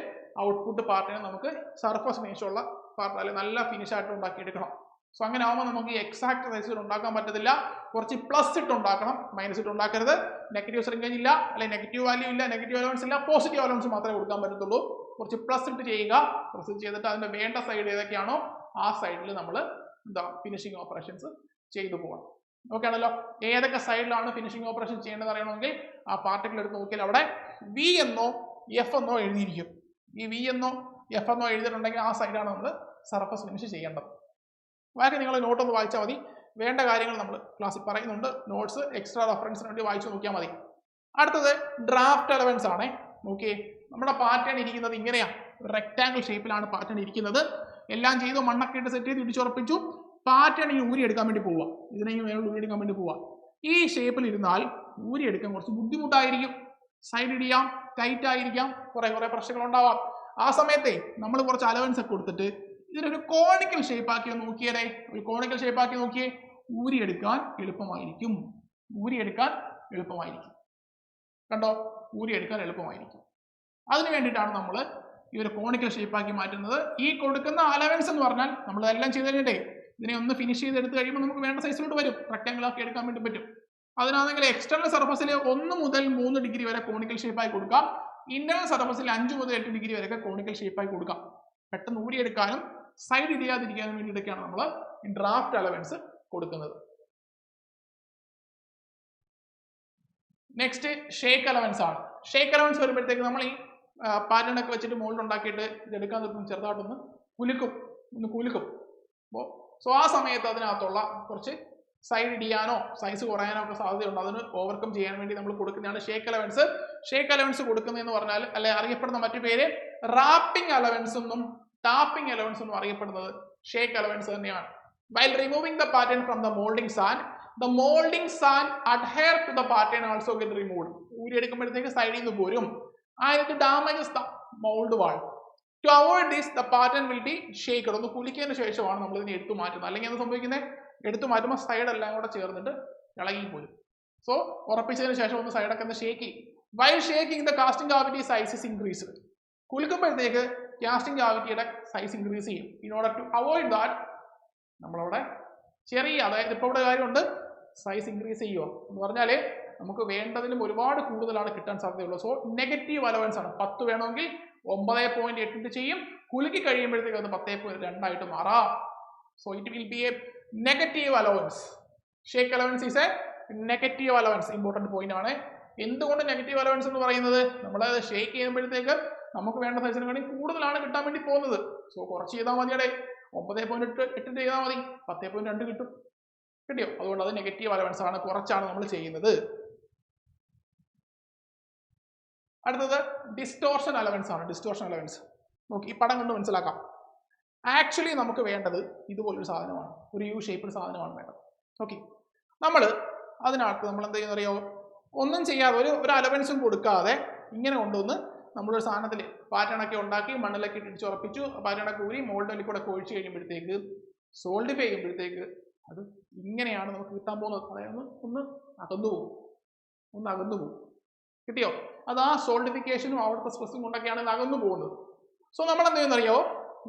ഔട്ട്പുട്ട് പാർട്ടിനെ നമുക്ക് സർഫസ് ഫിനിഷുള്ള പാർട്ട് അല്ലെങ്കിൽ നല്ല ഫിനിഷ് ആയിട്ട് ഉണ്ടാക്കിയെടുക്കണം. സോ അങ്ങനെ ആകുമ്പോൾ നമുക്ക് എക്സാക്ട് സൈസിൽ ഉണ്ടാക്കാൻ പറ്റത്തില്ല. കുറച്ച് പ്ലസ് ഇട്ട് ഉണ്ടാക്കണം മൈനസ് ഇട്ട് ഉണ്ടാക്കരുത്. നെഗറ്റീവ് ശ്രിങ്കേജ് ഇല്ല അല്ലെങ്കിൽ നെഗറ്റീവ് വാല്യൂ ഇല്ല നെഗറ്റീവ് അലവൻസ് ഇല്ല പോസിറ്റീവ് അലവൻസ് മാത്രമേ കൊടുക്കാൻ പറ്റത്തുള്ളൂ. കുറച്ച് പ്ലസ് ഇട്ട് ചെയ്യുക പ്ലസ് ചെയ്തിട്ട് അതിന്റെ വേണ്ട സൈഡ് ഏതൊക്കെയാണോ ആ സൈഡിൽ നമ്മൾ എന്താ ഫിനിഷിങ് ഓപ്പറേഷൻസ് ചെയ്തു പോകണം. ഓക്കെ ആണല്ലോ ഏതൊക്കെ സൈഡിലാണ് ഫിനിഷിംഗ് ഓപ്പറേഷൻ ചെയ്യേണ്ടത് അറിയണമെങ്കിൽ ആ പാർട്ടിക്കിൾ എടുത്ത് നോക്കിയാൽ അവിടെ വി എന്നോ എഫ് എന്നോ എഴുതിയിരിക്കും. ഈ വി എന്നോ എഫ് എന്നോ എഴുതിയിട്ടുണ്ടെങ്കിൽ ആ സൈഡാണ് നമ്മൾ സർഫസ് ഫിനിഷ് ചെയ്യേണ്ടത്. ബാക്കി നിങ്ങൾ നോട്ട് ഒന്ന് വായിച്ചാൽ മതി. വേണ്ട കാര്യങ്ങൾ നമ്മൾ ക്ലാസ്സിൽ പറയുന്നുണ്ട്. നോട്ട്സ് എക്സ്ട്രാ റെഫറൻസിന് വേണ്ടി വായിച്ചു നോക്കിയാൽ മതി. അടുത്തത് ഡ്രാഫ്റ്റ് അലവൻസ് ആണ്. നോക്കിയേ നമ്മുടെ പാറ്റേൺ ഇരിക്കുന്നത് ഇങ്ങനെയാണ് റെക്ടാങ്കിൾ ഷേപ്പിലാണ് പാറ്റേൺ ഇരിക്കുന്നത്. എല്ലാം ചെയ്തു മണ്ണൊക്കെ ഇട്ട് സെറ്റ് ചെയ്ത് ഇടിച്ചുറപ്പിച്ചു. പാറ്റേൺ ഈ ഊരി എടുക്കാൻ വേണ്ടി പോവുക. ഇതിനെ മേലോട്ട് ഊരി എടുക്കാൻ വേണ്ടി പോവുക. ഈ ഷേപ്പിൽ ഇരുന്നാൽ ഊരി എടുക്കാൻ കുറച്ച് ബുദ്ധിമുട്ടായിരിക്കും. സൈഡ് ഇടിയാം ടൈറ്റ് ആയിരിക്കാം കുറെ കുറെ പ്രശ്നങ്ങൾ ഉണ്ടാവാം ആ സമയത്തെ നമ്മൾ കുറച്ച് അലവൻസ് ഒക്കെ കൊടുത്തിട്ട് ഇതിനൊരു കോണിക്കൽ ഷേപ്പ് ആക്കി ഒന്ന് നോക്കിയേ ഒരു കോണിക്കൽ ഷേപ്പ് ആക്കി നോക്കിയേ. ഊരിയെടുക്കാൻ എളുപ്പമായിരിക്കും. ഊരിയെടുക്കാൻ എളുപ്പമായിരിക്കും. കണ്ടോ? ഊരിയെടുക്കാൻ എളുപ്പമായിരിക്കും. അതിന് വേണ്ടിയിട്ടാണ് നമ്മൾ ഈ ഒരു കോണിക്കൽ ഷേപ്പാക്കി മാറ്റുന്നത്. ഈ കൊടുക്കുന്ന അലവൻസ് എന്ന് പറഞ്ഞാൽ നമ്മൾ എല്ലാം ചെയ്ത് കഴിഞ്ഞിട്ടേ ഇതിനെ ഒന്ന് ഫിനിഷ് ചെയ്തെടുത്ത് കഴിയുമ്പോൾ നമുക്ക് വേണ്ട സൈസിലോട്ട് വരും. റെക്ടാങ്കിൾ ആക്കി എടുക്കാൻ വേണ്ടി പറ്റും. അതിനാണെങ്കിൽ എക്സ്റ്റേണൽ സർഫസിൽ ഒന്ന് മുതൽ മൂന്ന് ഡിഗ്രി വരെ കോണിക്കൽ ഷേപ്പായി കൊടുക്കാം. ഇന്റേണൽ സർഫസിൽ അഞ്ച് മുതൽ എട്ട് ഡിഗ്രി വരെയൊക്കെ കോണിക്കൽ ഷേപ്പായി കൊടുക്കാം. പെട്ടെന്ന് ഊരിയെടുക്കാനും സൈഡ് ഇടിയാതിരിക്കാനും വേണ്ടിയിട്ടൊക്കെയാണ് നമ്മൾ ഡ്രാഫ്റ്റ് അലവൻസ് കൊടുക്കുന്നത്. നെക്സ്റ്റ് ഷേക്ക് അലവൻസ് ആണ്. ഷേക്ക് അലവൻസ് വരുമ്പോഴത്തേക്ക് നമ്മൾ ഈ പാറ്റേൺ വെച്ചിട്ട് മോൾഡ് ഉണ്ടാക്കിയിട്ട് ഇത് എടുക്കാൻ നിർത്തും ചെറുതായിട്ടൊന്ന് കുലുക്കും. ഒന്ന് കുലുക്കും. അപ്പോൾ സോ ആ സമയത്ത് അതിനകത്തുള്ള കുറച്ച് സൈഡ് ഇടിയാനോ സൈസ് കുറയാനോ ഒക്കെ സാധ്യതയുണ്ട്. അതിന് ഓവർകം ചെയ്യാൻ വേണ്ടി നമ്മൾ കൊടുക്കുന്നതാണ് ഷേക്ക് അലവൻസ് ഷേക്ക് അലവൻസ് കൊടുക്കുന്നതെന്ന് പറഞ്ഞാൽ അല്ലെ അറിയപ്പെടുന്ന മറ്റു പേര് റാപ്പിംഗ് അലവൻസ് എന്നും ടാപ്പിംഗ് അലവൻസ് എന്നും അറിയപ്പെടുന്നത് ഷേക്ക് അലവൻസ് തന്നെയാണ്. While removing the pattern from the moulding sand the moulding sand adhere to the pattern also get remove ഊരി എടുക്കുമ്പോഴത്തേക്ക് സൈഡിൽ നിന്ന് പോരും. ആയിരത്തി damages the mould wall. To avoid this the pattern will be shaked ഒന്ന് കുലിക്കതിന് ശേഷമാണ് നമ്മൾ ഇതിനെ എടുത്തു മാറ്റുന്നത്. അല്ലെങ്കിൽ എന്താ സംഭവിക്കുന്നത് എടുത്തു മാറ്റുമ്പോൾ സൈഡ് എല്ലാം കൂടെ ചേർന്നിട്ട് ഇളകി പോരും. സോ ഉറപ്പിച്ചതിന് ശേഷം ഒന്ന് സൈഡൊക്കെ ഒന്ന് shake by shaking the casting cavity size is increased കുലുക്കുമ്പോഴത്തേക്ക് casting കാവിറ്റിയുടെ സൈസ് ഇൻക്രീസ് ചെയ്യും. In order to avoid that നമ്മളവിടെ ചെറിയ അതായത് ഇപ്പോൾ ഇവിടെ കാര്യമുണ്ട്. സൈസ് ഇൻക്രീസ് ചെയ്യുമോ എന്ന് പറഞ്ഞാൽ നമുക്ക് വേണ്ടതിലും ഒരുപാട് കൂടുതലാണ് കിട്ടാൻ സാധ്യതയുള്ളത്. സോ നെഗറ്റീവ് അലവൻസ് ആണ്. പത്ത് വേണമെങ്കിൽ ഒമ്പത് പോയിന്റ് എട്ടിട്ട് ചെയ്യും കുലുക്കി കഴിയുമ്പോഴത്തേക്ക് അത് പത്തേ പോയിന്റ് രണ്ടായിട്ട് മാറാം. So it will be a negative allowance shake allowance is a negative allowance important point ആണ്. എന്തുകൊണ്ട് നെഗറ്റീവ് അലവൻസ് എന്ന് പറയുന്നത്? നമ്മൾ ഷേക്ക് ചെയ്യുമ്പോഴത്തേക്ക് നമുക്ക് വേണ്ട സൈസിന് വേണ്ടി കൂടുതലാണ് കിട്ടാൻ വേണ്ടി പോകുന്നത്. സോ കുറച്ച് ചെയ്താൽ മതിയടെ ഒമ്പതേ പോയിന്റ് എട്ട് എട്ടിന് ചെയ്താൽ മതി. പത്തേ പോയിന്റ് രണ്ട് കിട്ടും. കിട്ടിയോ? അതുകൊണ്ട് അത് നെഗറ്റീവ് അലവൻസ് ആണ്. കുറച്ചാണ് നമ്മൾ ചെയ്യുന്നത്. അടുത്തത് ഡിസ്റ്റോർഷൻ അലവൻസ് ആണ്. ഡിസ്റ്റോർഷൻ അലവൻസ് നോക്കി ഈ പടം കൊണ്ട് മനസ്സിലാക്കാം. ആക്ച്വലി നമുക്ക് വേണ്ടത് ഇതുപോലൊരു സാധനമാണ്. ഒരു യു ഷേപ്പിൽ സാധനമാണ് വേണ്ടത്. ഓക്കെ നമ്മൾ അതിനകത്ത് നമ്മൾ എന്ത് ചെയ്യുന്ന അറിയോ ഒന്നും ചെയ്യാതെ ഒരു ഒരു അലവൻസും കൊടുക്കാതെ ഇങ്ങനെ കൊണ്ടുവന്ന് നമ്മളൊരു സാധനത്തിൽ പാറ്റേണൊക്കെ ഉണ്ടാക്കി മണ്ണിലൊക്കെ ഇട്ടിച്ച് ഉറപ്പിച്ചു പാറ്റേണൊക്കെ ഊരി മോൾഡിൽ കൂടെ ഒഴിച്ച് കഴിയുമ്പോഴത്തേക്ക് സോൾഡിഫൈ ചെയ്യുമ്പോഴത്തേക്ക് അത് ഇങ്ങനെയാണ് നമുക്ക് കിട്ടാൻ പോകുന്നത്. അതായത് ഒന്ന് അകന്നു പോകും. ഒന്ന് അകന്നു പോകും. കിട്ടിയോ? അത് ആ സോൾഡിഫിക്കേഷനും അവിടുത്തെ സ്ട്രെസ്സും കൊണ്ടൊക്കെയാണ് അകന്നു പോകുന്നത്. സോ നമ്മൾ എന്ത് ചെയ്യുന്നറിയോ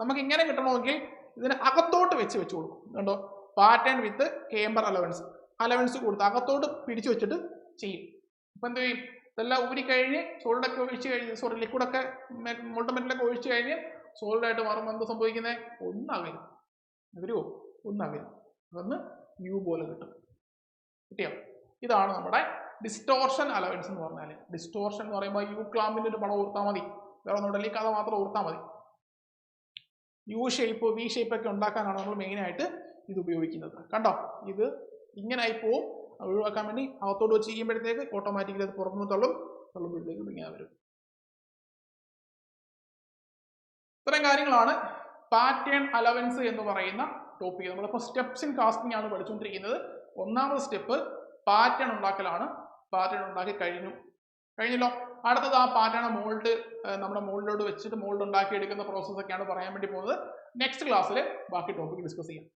നമുക്ക് ഇങ്ങനെ കിട്ടണമെങ്കിൽ ഇതിന് അകത്തോട്ട് വെച്ച് വെച്ച് കൊടുക്കും. കണ്ടോ? Pattern with camber allowance allowance കൊടുത്ത് അകത്തോട്ട് പിടിച്ചു വെച്ചിട്ട് ചെയ്യും. ഇപ്പം എന്ത് ചെയ്യും? ഇതെല്ലാം ഊരി കഴിഞ്ഞ് സോൾഡൊക്കെ ഒഴിച്ച് കഴിഞ്ഞ് സോറി ലിക്വിഡൊക്കെ മുൾട്ടമെന്റിലൊക്കെ ഒഴിച്ച് കഴിഞ്ഞ് സോൾഡായിട്ട് മാറുമ്പോൾ എന്താ സംഭവിക്കുന്നത് ഒന്നകലും വരുമോ ഒന്നകലും അതൊന്ന് യു പോലെ കിട്ടും. കിട്ടിയോ? ഇതാണ് നമ്മുടെ ഡിസ്റ്റോർഷൻ അലവൻസ് എന്ന് പറഞ്ഞാൽ ഡിസ്റ്റോർഷൻ എന്ന് പറയുമ്പോൾ യു ക്ലാമ്പിന്റെ ഒരു പടം ഓർത്താൽ മതി. വേറെ ഒന്നുമില്ല കഥ മാത്രം ഓർത്താൽ മതി. യു ഷേപ്പ് വി ഷേപ്പ് ഒക്കെ ഉണ്ടാക്കാനാണ് നമ്മൾ മെയിനായിട്ട് ഇത് ഉപയോഗിക്കുന്നത്. കണ്ടോ? ഇത് ഇങ്ങനായി പോവും. ഒഴിവാക്കാൻ വേണ്ടി അകത്തോട്ട് വെച്ച് ചെയ്യുമ്പോഴത്തേക്ക് ഓട്ടോമാറ്റിക്കലി അത് പുറത്തുനിന്ന് തള്ളും. തള്ളുമ്പോഴത്തേക്ക് ഇങ്ങനെ വരും. ഇത്തരം കാര്യങ്ങളാണ്. പാറ്റേൺ അലവൻസ് എന്ന് പറയുന്ന ടോപ്പിക് നമ്മളിപ്പോൾ സ്റ്റെപ്സ് ഇൻ കാസ്റ്റിംഗ് ആണ് പഠിച്ചുകൊണ്ടിരിക്കുന്നത്. ഒന്നാമത് സ്റ്റെപ്പ് പാറ്റേൺ ഉണ്ടാക്കലാണ്. പാറ്റേൺ ഉണ്ടാക്കി കഴിഞ്ഞു. കഴിഞ്ഞല്ലോ. അടുത്തത് ആ പാറ്റേൺ മോൾഡ് നമ്മുടെ മോൾഡിലോട്ട് വെച്ചിട്ട് മോൾഡ് ഉണ്ടാക്കി എടുക്കുന്ന പ്രോസസ്സൊക്കെയാണ് പറയാൻ വേണ്ടി പോകുന്നത്. നെക്സ്റ്റ് ക്ലാസ്സിൽ ബാക്കി ടോപ്പിക് ഡിസ്കസ് ചെയ്യാം.